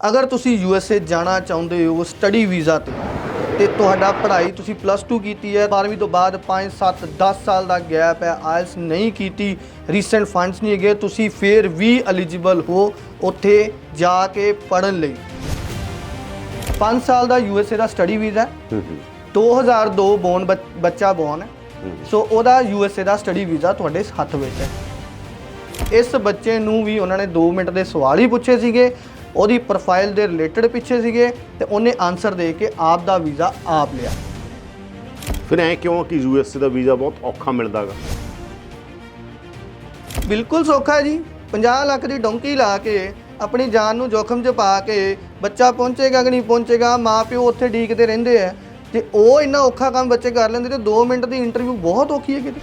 ਅਗਰ ਤੁਸੀਂ you S ਏ ਜਾਣਾ ਚਾਹੁੰਦੇ ਹੋ ਸਟੱਡੀ ਵੀਜ਼ਾ ਤੇ ਤੇ ਤੁਹਾਡਾ ਪੜ੍ਹਾਈ ਤੁਸੀਂ ਪਲੱਸ 2 ਕੀਤੀ ਹੈ 12ਵੀਂ ਤੋਂ ਬਾਅਦ 5 7 10 ਸਾਲ ਦਾ ਗੈਪ ਹੈ ਆਇਲਸ ਨਹੀਂ ਕੀਤੀ ਰੀਸੈਂਟ ਫੰਡਸ ਨਹੀਂ ਹੈਗੇ ਤੁਸੀਂ ਫੇਰ ਵੀ ਐਲੀਜੀਬਲ ਹੋ ਉੱਥੇ ਜਾ ਕੇ ਪੜ੍ਹਨ ਲਈ। 5 ਸਾਲ ਦਾ ਯੂ ਐਸ ਏ ਦਾ ਸਟੱਡੀ ਵੀਜ਼ਾ ਹੈ। 2002 ਬੋਰਨ ਬੱਚਾ ਬੋਰਨ ਹੈ। ਸੋ ਉਹਦਾ ਯੂ ਐਸ ਏ ਦਾ ਸਟੱਡੀ ਵੀਜ਼ਾ ਤੁਹਾਡੇ ਹੱਥ ਵਿੱਚ ਹੈ। ਇਸ ਬੱਚੇ ਨੂੰ ਵੀ ਉਹਨਾਂ ਨੇ 2 ਮਿੰਟ ਦੇ ਸਵਾਲ ਹੀ ਪੁੱਛੇ ਸੀਗੇ। ਉਹਦੀ ਪ੍ਰੋਫਾਈਲ ਦੇ ਰਿਲੇਟਡ ਪਿੱਛੇ ਸੀਗੇ ਤੇ ਉਹਨੇ ਆਨਸਰ ਦੇ ਕੇ ਆਪ ਦਾ ਵੀਜ਼ਾ ਆਪ ਲਿਆ। ਫਿਰ ਐ ਕਿਉਂ ਕਿ ਯੂਐਸਏ ਦਾ ਵੀਜ਼ਾ ਬਹੁਤ ਔਖਾ ਮਿਲਦਾਗਾ? ਬਿਲਕੁਲ ਸੌਖਾ ਜੀ। 50 ਲੱਖ ਦੀ ਡੋਂਕੀ ਲਾ ਕੇ ਆਪਣੀ ਜਾਨ ਨੂੰ ਜੋਖਮ 'ਚ ਪਾ ਕੇ ਬੱਚਾ ਪਹੁੰਚੇਗਾ ਕਿ ਨਹੀਂ ਪਹੁੰਚੇਗਾ ਮਾਪਿਓ ਉੱਥੇ ਡੀਕਦੇ ਰਹਿੰਦੇ ਆ। ਤੇ ਉਹ ਇੰਨਾ ਔਖਾ ਕੰਮ ਬੱਚੇ ਕਰ ਲੈਂਦੇ ਤੇ 2 ਮਿੰਟ ਦੀ ਇੰਟਰਵਿਊ ਬਹੁਤ ਔਖੀ ਹੈ ਕਿਤੇ।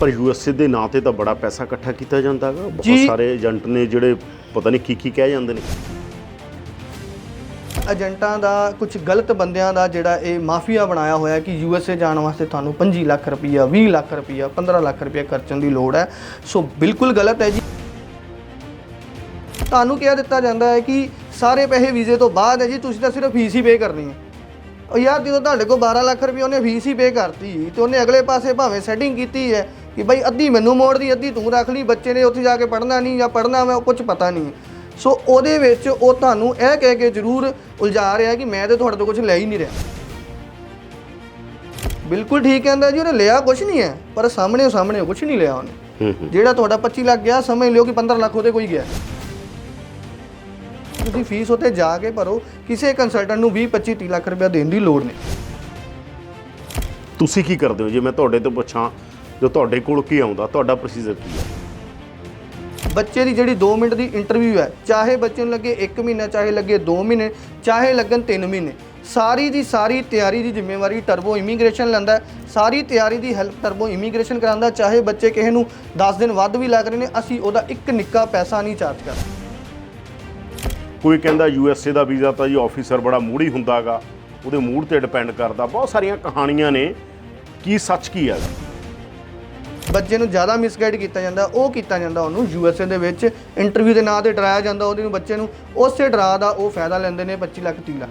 ਪਰ ਯੂਐਸਏ ਦੇ ਨਾਂ ਤੇ ਤਾਂ ਬੜਾ ਪੈਸਾ ਇਕੱਠਾ ਕੀਤਾ ਜਾਂਦਾਗਾ। ਬਹੁਤ। ਸਾਰੇ ਏਜੰਟ ਨੇ ਜਿਹੜੇ ਪਤਾ ਨਹੀਂ ਕੀ ਕੀ ਕਹਿ ਜਾਂਦੇ ਨੇ। ਏਜੰਟਾਂ ਦਾ ਕੁਝ ਗਲਤ ਬੰਦਿਆਂ ਦਾ ਜਿਹੜਾ ਇਹ ਮਾਫੀਆ ਬਣਾਇਆ ਹੋਇਆ ਕਿ ਯੂ ਐਸ ਏ ਜਾਣ ਵਾਸਤੇ ਤੁਹਾਨੂੰ 25 ਲੱਖ ਰੁਪਈਆ 20 ਲੱਖ ਰੁਪਈਆ 15 ਲੱਖ ਰੁਪਈਆ ਖਰਚਣ ਦੀ ਲੋੜ ਹੈ। ਸੋ ਬਿਲਕੁਲ ਗਲਤ ਹੈ ਜੀ। ਤੁਹਾਨੂੰ ਕਿਹਾ ਦਿੱਤਾ ਜਾਂਦਾ ਹੈ ਕਿ ਸਾਰੇ ਪੈਸੇ ਵੀਜ਼ੇ ਤੋਂ ਬਾਅਦ ਹੈ ਜੀ, ਤੁਸੀਂ ਤਾਂ ਸਿਰਫ ਫੀਸ ਹੀ ਪੇ ਕਰਨੀ ਹੈ। ਉਹ ਯਾਰ ਜਦੋਂ ਤੁਹਾਡੇ ਕੋਲ 12 ਲੱਖ ਰੁਪਏ ਉਹਨੇ ਫੀਸ ਹੀ ਪੇ ਕਰਤੀ ਤੇ ਉਹਨੇ ਅਗਲੇ ਪਾਸੇ ਭਾਵੇਂ ਸੈਟਿੰਗ ਕੀਤੀ ਹੈ ਕਿ ਬਈ ਅੱਧੀ ਮੈਨੂੰ ਮੋੜਦੀ ਅੱਧੀ ਤੂੰ ਰੱਖ ਲਈ ਬੱਚੇ ਨੇ ਉੱਥੇ ਜਾ ਕੇ ਪੜ੍ਹਨਾ ਨਹੀਂ ਜਾਂ ਪੜ੍ਹਨਾ ਮੈਂ ਕੁਝ ਪਤਾ ਨਹੀਂ। ਸੋ ਉਹਦੇ ਵਿੱਚ ਉਹ ਤੁਹਾਨੂੰ ਇਹ ਕਹਿ ਕੇ ਜ਼ਰੂਰ ਉਲਝਾ ਰਿਹਾ ਕਿ ਮੈਂ ਤੇ ਤੁਹਾਡੇ ਤੋਂ ਕੁਝ ਲੈ ਹੀ ਨਹੀਂ ਰਿਹਾ। ਬਿਲਕੁਲ ਠੀਕ ਕਹਿੰਦਾ ਜੀ ਉਹਨੇ ਲਿਆ ਕੁਝ ਨਹੀਂ ਹੈ ਪਰ ਸਾਹਮਣੇ ਸਾਹਮਣੇ ਕੁਝ ਨਹੀਂ ਲਿਆ ਉਹਨੇ। ਜਿਹੜਾ ਤੁਹਾਡਾ 25 ਲੱਖ ਗਿਆ ਸਮਝ ਲਿਓ ਕਿ 15 ਲੱਖ ਉਹਦੇ ਕੋਈ ਗਿਆ। ਤੁਸੀਂ ਫੀਸ ਉੱਤੇ ਜਾ ਕੇ ਭਰੋ ਕਿਸੇ ਕੰਸਲਟੈਂਟ ਨੂੰ 20 25 30 ਲੱਖ ਰੁਪਏ ਦੇਣ ਦੀ ਲੋੜ ਨਹੀਂ। ਤੁਸੀਂ ਕੀ ਕਰਦੇ ਹੋ? ਜੇ ਮੈਂ ਤੁਹਾਡੇ ਤੋਂ ਪੁੱਛਾਂ ਜੋ ਤੁਹਾਡੇ ਕੋਲ ਕੀ ਆਉਂਦਾ ਤੁਹਾਡਾ ਪ੍ਰੋਸੀਜਰ ਕੀ ਹੈ ਬੱਚੇ ਦੀ ਜਿਹੜੀ 2 ਮਿੰਟ ਦੀ ਇੰਟਰਵਿਊ ਹੈ ਚਾਹੇ ਬੱਚੇ ਨੂੰ ਲੱਗੇ 1 ਮਹੀਨਾ ਚਾਹੇ ਲੱਗੇ 2 ਮਹੀਨੇ ਚਾਹੇ ਲੱਗਣ 3 ਮਹੀਨੇ ਸਾਰੀ ਦੀ ਸਾਰੀ ਤਿਆਰੀ ਦੀ ਜ਼ਿੰਮੇਵਾਰੀ ਟਰਬੋ ਇਮੀਗ੍ਰੇਸ਼ਨ ਲੈਂਦਾ ਹੈ। ਸਾਰੀ ਤਿਆਰੀ ਦੀ ਹੈਲਪ ਟਰਬੋ ਇਮੀਗ੍ਰੇਸ਼ਨ ਕਰਾਉਂਦਾ ਚਾਹੇ ਬੱਚੇ ਕਿਸੇ ਨੂੰ 10 ਦਿਨ ਵੱਧ ਵੀ ਲੱਗ ਰਹੇ ਨੇ ਅਸੀਂ ਉਹਦਾ ਇੱਕ ਨਿੱਕਾ ਪੈਸਾ ਨਹੀਂ ਚਾਰਜ ਕਰਦੇ ਕੋਈ ਕਹਿੰਦਾ ਯੂਐਸਏ ਦਾ ਵੀਜ਼ਾ ਤਾਂ ਜੀ ਆਫੀਸਰ ਬੜਾ ਮੂੜੀ ਹੁੰਦਾਗਾ ਉਹਦੇ ਮੂਡ ਤੇ ਡਿਪੈਂਡ ਕਰਦਾ ਬਹੁਤ ਸਾਰੀਆਂ ਕਹਾਣੀਆਂ ਨੇ ਕੀ ਸੱਚ ਕੀ ਹੈਗਾ ਬੱਚੇ ਨੂੰ ਜ਼ਿਆਦਾ ਮਿਸਗਾਈਡ ਕੀਤਾ ਜਾਂਦਾ ਉਹ ਕੀਤਾ ਜਾਂਦਾ ਉਹਨੂੰ ਯੂਐਸਏ ਦੇ ਵਿੱਚ ਇੰਟਰਵਿਊ ਦੇ ਨਾਂ ਤੇ ਡਰਾਇਆ ਜਾਂਦਾ ਉਹਦੇ ਨੂੰ ਬੱਚੇ ਨੂੰ ਉਸੇ ਡਰਾ ਦਾ ਉਹ ਫਾਇਦਾ ਲੈਂਦੇ ਨੇ 25 ਲੱਖ 30 ਲੱਖ।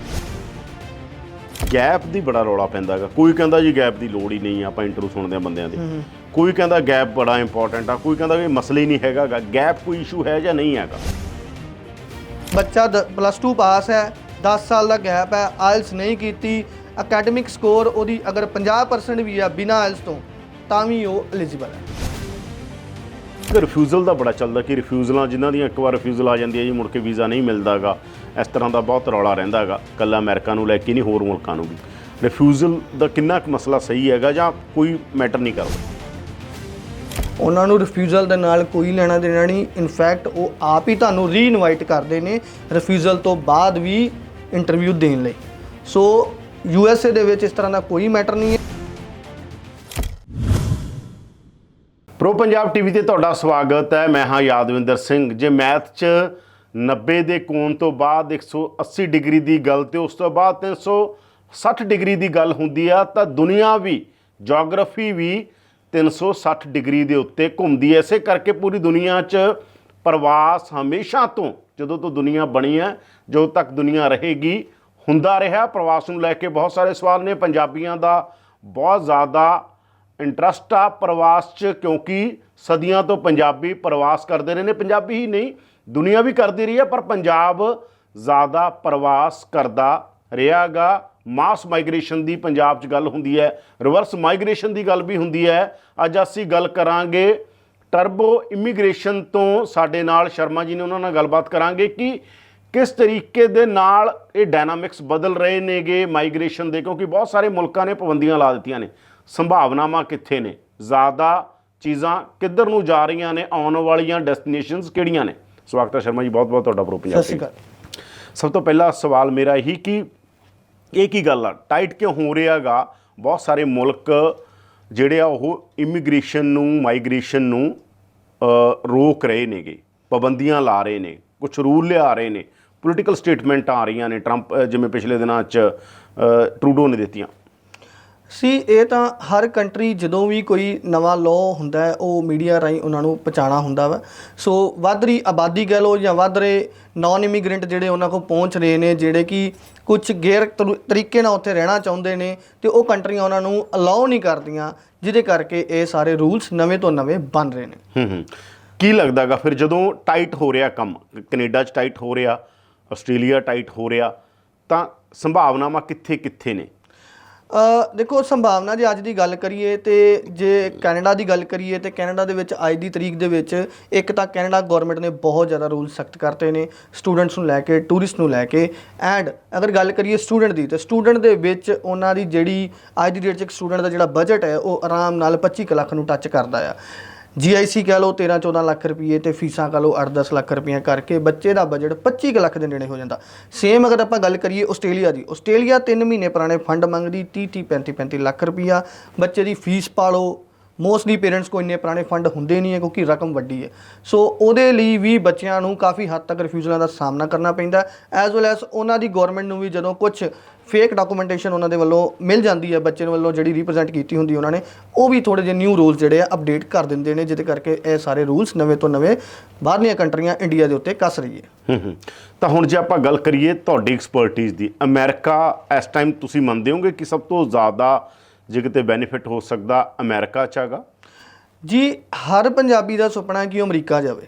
ਗੈਪ ਦੀ ਬੜਾ ਰੌਲਾ ਪੈਂਦਾਗਾ ਕੋਈ ਕਹਿੰਦਾ ਜੀ ਗੈਪ ਦੀ ਲੋੜ ਹੀ ਨਹੀਂ ਆਪਾਂ ਇੰਟਰਵਿਊ ਸੁਣਦੇ ਆ ਬੰਦਿਆਂ ਦੇ। ਕੋਈ ਕਹਿੰਦਾ ਗੈਪ ਬੜਾ ਇੰਪੋਰਟੈਂਟ ਆ ਕੋਈ ਕਹਿੰਦਾ ਵੀ ਮਸਲਾ ਹੀ ਨਹੀਂ ਹੈਗਾਗਾ ਗੈਪ ਕੋਈ ਇਸ਼ੂ ਹੈ ਜਾਂ ਨਹੀਂ ਹੈਗਾ। ਬੱਚਾ ਪਲੱਸ 2 ਪਾਸ ਹੈ 10 ਸਾਲ ਦਾ ਗੈਪ ਹੈ ਆਇਲਸ ਨਹੀਂ ਕੀਤੀ ਅਕੈਡਮਿਕ ਸਕੋਰ ਉਹਦੀ ਅਗਰ 50% ਵੀ ਆ ਬਿਨਾ ਆਇਲਸ ਤੋਂ ਤਾਂ ਵੀ ਉਹ ਐਲੀਜੀਬਲ ਹੈ। ਕਿ ਰਿਫਿਊਜ਼ਲ ਦਾ ਬੜਾ ਚੱਲਦਾ ਕਿ ਰਿਫਿਊਜ਼ਲਾਂ ਜਿਨ੍ਹਾਂ ਦੀਆਂ ਇੱਕ ਵਾਰ ਰਿਫਿਊਜ਼ਲ ਆ ਜਾਂਦੀ ਹੈ ਜੀ ਮੁੜ ਕੇ ਵੀਜ਼ਾ ਨਹੀਂ ਮਿਲਦਾਗਾ। ਇਸ ਤਰ੍ਹਾਂ ਦਾ ਬਹੁਤ ਰੌਲਾ ਰਹਿੰਦਾਗਾ ਕੱਲਾ ਅਮਰੀਕਾ ਨੂੰ ਲੈ ਕੇ ਨਹੀਂ ਹੋਰ ਮੁਲਕਾਂ ਨੂੰ ਵੀ। ਰਿਫਿਊਜ਼ਲ ਦਾ ਕਿੰਨਾ ਕੁ ਮਸਲਾ ਸਹੀ ਹੈਗਾ ਜਾਂ ਕੋਈ ਮੈਟਰ ਨਹੀਂ ਕਰਦਾ? ਉਹਨਾਂ ਨੂੰ ਰਿਫਿਊਜ਼ਲ ਦੇ ਨਾਲ ਕੋਈ ਲੈਣਾ ਦੇਣਾ ਨਹੀਂ। ਇਨਫੈਕਟ ਉਹ ਆਪ ਹੀ ਤੁਹਾਨੂੰ ਰੀ-ਇਨਵਾਈਟ ਕਰਦੇ ਨੇ ਰਿਫਿਊਜ਼ਲ ਤੋਂ ਬਾਅਦ ਵੀ ਇੰਟਰਵਿਊ ਦੇਣ ਲਈ। ਸੋ ਯੂ ਐਸ ਏ ਦੇ ਵਿੱਚ ਇਸ ਤਰ੍ਹਾਂ ਦਾ ਕੋਈ ਮੈਟਰ ਨਹੀਂ ਹੈ। ਪ੍ਰੋ ਪੰਜਾਬ ਟੀਵੀ ਤੇ ਤੁਹਾਡਾ ਸਵਾਗਤ ਹੈ। ਮੈਂ ਹਾਂ ਯਾਦਵਿੰਦਰ ਸਿੰਘ। ਜੇ ਮੈਥ 'ਚ 90 ਦੇ ਕੋਣ ਤੋਂ ਬਾਅਦ 180 ਡਿਗਰੀ ਦੀ ਗੱਲ ਤੇ ਉਸ ਤੋਂ ਬਾਅਦ 360 ਡਿਗਰੀ ਦੀ ਗੱਲ ਹੁੰਦੀ ਆ, ਤਾਂ ਦੁਨੀਆ ਵੀ ਜੀਓਗ੍ਰਾਫੀ ਵੀ 360 ਡਿਗਰੀ ਦੇ ਉੱਤੇ ਘੁੰਮਦੀ ਐ ਇਸੇ ਕਰਕੇ ਪੂਰੀ ਦੁਨੀਆ 'ਚ ਪ੍ਰਵਾਸ ਹਮੇਸ਼ਾ ਤੋਂ, ਜਦੋਂ ਤੋਂ ਦੁਨੀਆ ਬਣੀ ਹੈ, ਜਦੋਂ ਤੱਕ ਦੁਨੀਆ ਰਹੇਗੀ, ਹੁੰਦਾ ਰਿਹਾ। ਪ੍ਰਵਾਸ ਨੂੰ ਲੈ ਕੇ ਬਹੁਤ ਸਾਰੇ ਸਵਾਲ ਨੇ। ਪੰਜਾਬੀਆਂ ਦਾ ਬਹੁਤ ਜ਼ਿਆਦਾ ਇੰਟਰਸਟ ਆ ਪ੍ਰਵਾਸ 'ਚ, ਕਿਉਂਕਿ ਸਦੀਆਂ ਤੋਂ ਪੰਜਾਬੀ ਪ੍ਰਵਾਸ ਕਰਦੇ ਰਹੇ ਨੇ। ਪੰਜਾਬੀ ਹੀ ਨਹੀਂ, ਦੁਨੀਆ ਵੀ ਕਰਦੀ ਰਹੀ ਹੈ, ਪਰ ਪੰਜਾਬ ਜ਼ਿਆਦਾ ਪ੍ਰਵਾਸ ਕਰਦਾ ਰਿਹਾਗਾ। ਮਾਸ ਮਾਈਗ੍ਰੇਸ਼ਨ ਦੀ ਪੰਜਾਬ 'ਚ ਗੱਲ ਹੁੰਦੀ ਹੈ ਰਿਵਰਸ ਮਾਈਗ੍ਰੇਸ਼ਨ ਦੀ ਗੱਲ ਵੀ ਹੁੰਦੀ ਹੈ। ਅੱਜ ਅਸੀਂ ਗੱਲ ਕਰਾਂਗੇ ਟਰਬੋ ਇਮੀਗ੍ਰੇਸ਼ਨ ਤੋਂ। ਸਾਡੇ ਨਾਲ ਸ਼ਰਮਾ ਜੀ ਨੇ ਉਹਨਾਂ ਨਾਲ ਗੱਲਬਾਤ ਕਰਾਂਗੇ ਕਿ ਕਿਸ ਤਰੀਕੇ ਦੇ ਨਾਲ ਇਹ ਡਾਇਨਾਮਿਕਸ ਬਦਲ ਰਹੇ ਨੇਗੇ ਮਾਈਗ੍ਰੇਸ਼ਨ ਦੇ, ਕਿਉਂਕਿ ਬਹੁਤ ਸਾਰੇ ਮੁਲਕਾਂ ਨੇ ਪਾਬੰਦੀਆਂ ਲਾ ਦਿੱਤੀਆਂ ਨੇ। ਸੰਭਾਵਨਾਵਾਂ ਕਿੱਥੇ ਨੇ? ਜ਼ਿਆਦਾ ਚੀਜ਼ਾਂ ਕਿੱਧਰ ਨੂੰ ਜਾ ਰਹੀਆਂ ਨੇ? ਆਉਣ ਵਾਲੀਆਂ ਡੈਸਟੀਨੇਸ਼ਨਸ ਕਿਹੜੀਆਂ ਨੇ? ਸਵਾਗਤ ਹੈ ਸ਼ਰਮਾ ਜੀ ਬਹੁਤ ਬਹੁਤ ਤੁਹਾਡਾ ਪ੍ਰੋ ਸਤਿ ਪੰਜਾਬ ਸ਼੍ਰੀ TV ਅਕਾਲ। ਸਭ ਤੋਂ ਪਹਿਲਾ ਸਵਾਲ ਮੇਰਾ ਇਹੀ ਕਿ ਇਹ ਕੀ ਗੱਲ ਆ? ਟਾਈਟ ਕਿਉਂ ਹੋ ਰਿਹਾਗਾ? ਬਹੁਤ ਸਾਰੇ ਮੁਲਕ ਜਿਹੜੇ ਆ ਉਹ ਇਮੀਗ੍ਰੇਸ਼ਨ ਨੂੰ ਮਾਈਗ੍ਰੇਸ਼ਨ ਨੂੰ ਰੋਕ ਰਹੇ ਨੇਗੇ ਪਾਬੰਦੀਆਂ ਲਾ ਰਹੇ ਨੇ ਕੁਝ ਰੂਲ ਲਿਆ ਰਹੇ ਨੇ ਪੋਲੀਟੀਕਲ ਸਟੇਟਮੈਂਟ ਆ ਰਹੀਆਂ ਨੇ ਟਰੰਪ ਜਿਵੇਂ ਪਿਛਲੇ ਦਿਨਾਂ 'ਚ ਟਰੂਡੋ ਨੇ ਦਿੱਤੀਆਂ। ਸੀ, ਇਹ ਤਾਂ ਹਰ ਕੰਟਰੀ ਜਦੋਂ ਵੀ ਕੋਈ ਨਵਾਂ ਲਾਅ ਹੁੰਦਾ ਹੈ, ਉਹ ਮੀਡੀਆ ਰਾਹੀਂ ਉਹਨਾਂ ਨੂੰ ਪਹੁੰਚਾਉਣਾ ਹੁੰਦਾ ਵਾ। ਸੋ ਵੱਧ ਰਹੀ ਆਬਾਦੀ ਕਹਿ ਲਓ ਜਾਂ ਵੱਧ ਰਹੇ ਨਾਨ ਇਮੀਗ੍ਰੈਂਟ ਜਿਹੜੇ ਉਹਨਾਂ ਕੋਲ ਪਹੁੰਚ ਰਹੇ ਨੇ, ਜਿਹੜੇ ਕਿ ਕੁਝ ਗੈਰ ਤਰੂ- ਤਰੀਕੇ ਨਾਲ ਉੱਥੇ ਰਹਿਣਾ ਚਾਹੁੰਦੇ ਨੇ ਤੇ ਉਹ ਕੰਟਰੀਆਂ ਉਹਨਾਂ ਨੂੰ ਅਲਾਉ ਨਹੀਂ ਕਰਦੀਆਂ, ਜਿਹਦੇ ਕਰਕੇ ਇਹ ਸਾਰੇ ਰੂਲਸ ਨਵੇਂ ਤੋਂ ਨਵੇਂ ਬਣ ਰਹੇ ਨੇ। ਹੂੰ ਹੂੰ। ਕੀ ਲੱਗਦਾਗਾ ਫਿਰ ਜਦੋਂ ਟਾਈਟ ਹੋ ਰਿਹਾ ਕੰਮ, ਕੈਨੇਡਾ 'ਚ ਟਾਈਟ ਹੋ ਰਿਹਾ, ਆਸਟ੍ਰੇਲੀਆ ਟਾਈਟ ਹੋ ਰਿਹਾ, ਤਾਂ ਸੰਭਾਵਨਾਵਾਂ ਕਿੱਥੇ ਕਿੱਥੇ ਨੇ? ਦੇਖੋ, ਸੰਭਾਵਨਾ ਜੇ ਅੱਜ ਦੀ ਗੱਲ ਕਰੀਏ ਤੇ ਜੇ ਕੈਨੇਡਾ ਦੀ ਗੱਲ ਕਰੀਏ ਤੇ ਕੈਨੇਡਾ ਦੇ ਵਿੱਚ ਅੱਜ ਦੀ ਤਰੀਕ ਦੇ ਵਿੱਚ ਇੱਕ ਤਾਂ ਕੈਨੇਡਾ ਗਵਰਨਮੈਂਟ ਨੇ ਬਹੁਤ ਜ਼ਿਆਦਾ ਰੂਲ ਸਖਤ ਕਰਤੇ ਨੇ ਸਟੂਡੈਂਟਸ ਨੂੰ ਲੈ ਕੇ ਟੂਰਿਸਟ ਨੂੰ ਲੈ ਕੇ ਐਂਡ ਅਗਰ ਗੱਲ ਕਰੀਏ ਸਟੂਡੈਂਟ ਦੀ, ਤੇ ਸਟੂਡੈਂਟ ਦੇ ਵਿੱਚ ਉਹਨਾਂ ਦੀ ਜਿਹੜੀ ਅੱਜ ਦੀ ਡੇਟ 'ਚ ਇੱਕ ਸਟੂਡੈਂਟ ਦਾ ਜਿਹੜਾ ਬਜਟ ਹੈ, ਉਹ ਆਰਾਮ ਨਾਲ 25 ਕੁ ਲੱਖ ਨੂੰ ਟੱਚ ਕਰਦਾ ਆ। ਜੀਆਈਸੀ ਕਹਿ ਲਓ 13 14 ਲੱਖ ਰੁਪਏ ਤੇ ਫੀਸਾਂ ਕਹਿ ਲਓ 8 10 ਲੱਖ ਰੁਪਏ ਕਰਕੇ ਬੱਚੇ ਦਾ ਬਜਟ 25 ਕੁ ਲੱਖ ਦੇ ਨੇੜੇ ਹੋ ਜਾਂਦਾ। ਸੇਮ ਅਗਰ ਆਪਾਂ ਗੱਲ ਕਰੀਏ ਆਸਟ੍ਰੇਲੀਆ ਦੀ। ਆਸਟ੍ਰੇਲੀਆ 3 ਮਹੀਨੇ ਪੁਰਾਣੇ ਫੰਡ ਮੰਗਦੀ 30 30 35 35 ਲੱਖ ਰੁਪਈਆ। ਬੱਚੇ ਦੀ ਫੀਸ ਪਾ ਲਓ ਮੋਸਟਲੀ ਪੇਰੈਂਟਸ ਕੋਲ ਇੰਨੇ ਪੁਰਾਣੇ ਫੰਡ ਹੁੰਦੇ ਨਹੀਂ ਹੈ ਕਿਉਂਕਿ ਰਕਮ ਵੱਡੀ ਹੈ। ਸੋ ਉਹਦੇ ਲਈ ਵੀ ਬੱਚਿਆਂ ਨੂੰ ਕਾਫੀ ਹੱਦ ਤੱਕ ਰਿਫਿਊਜ਼ਲਾਂ ਦਾ ਸਾਹਮਣਾ ਕਰਨਾ ਪੈਂਦਾ ਐਜ਼ ਵੈਲ ਐਸ ਉਹਨਾਂ ਦੀ ਗਵਰਨਮੈਂਟ ਨੂੰ ਵੀ ਜਦੋਂ ਕੁਝ ਫੇਕ ਡਾਕੂਮੈਂਟੇਸ਼ਨ ਉਹਨਾਂ ਦੇ ਵੱਲੋਂ ਮਿਲ ਜਾਂਦੀ ਹੈ, ਬੱਚੇ ਵੱਲੋਂ ਜਿਹੜੀ ਰਿਪਰੈਜ਼ੈਂਟ ਕੀਤੀ ਹੁੰਦੀ ਉਹਨਾਂ ਨੇ, ਉਹ ਵੀ ਥੋੜੇ ਜਿਹੇ ਨਿਊ ਰੂਲਸ ਜਿਹੜੇ ਆ ਅਪਡੇਟ ਕਰ ਦਿੰਦੇ ਨੇ, ਜਿਹਦੇ ਕਰਕੇ ਇਹ ਸਾਰੇ ਰੂਲਸ ਨਵੇਂ ਤੋਂ ਨਵੇਂ ਬਾਹਰਲੀਆਂ ਕੰਟਰੀਆਂ ਇੰਡੀਆ ਦੇ ਉੱਤੇ ਕੱਸ ਰਹੀ ਹੈ। ਤਾਂ ਹੁਣ ਜੇ ਆਪਾਂ ਗੱਲ ਕਰੀਏ ਤੁਹਾਡੀ ਐਕਸਪਰਟਿਜ਼ ਦੀ ਅਮਰੀਕਾ ਇਸ ਟਾਈਮ ਤੁਸੀਂ ਮੰਨਦੇ ਹੋਗੇ ਕਿ ਸਭ ਤੋਂ ਜ਼ਿਆਦਾ ਜੇ ਕਿਤੇ ਬੈਨੀਫਿਟ ਹੋ ਸਕਦਾ ਅਮਰੀਕਾ 'ਚ ਹੈਗਾ? ਜੀ, ਹਰ ਪੰਜਾਬੀ ਦਾ ਸੁਪਨਾ ਹੈ ਕਿ ਉਹ ਅਮਰੀਕਾ ਜਾਵੇ।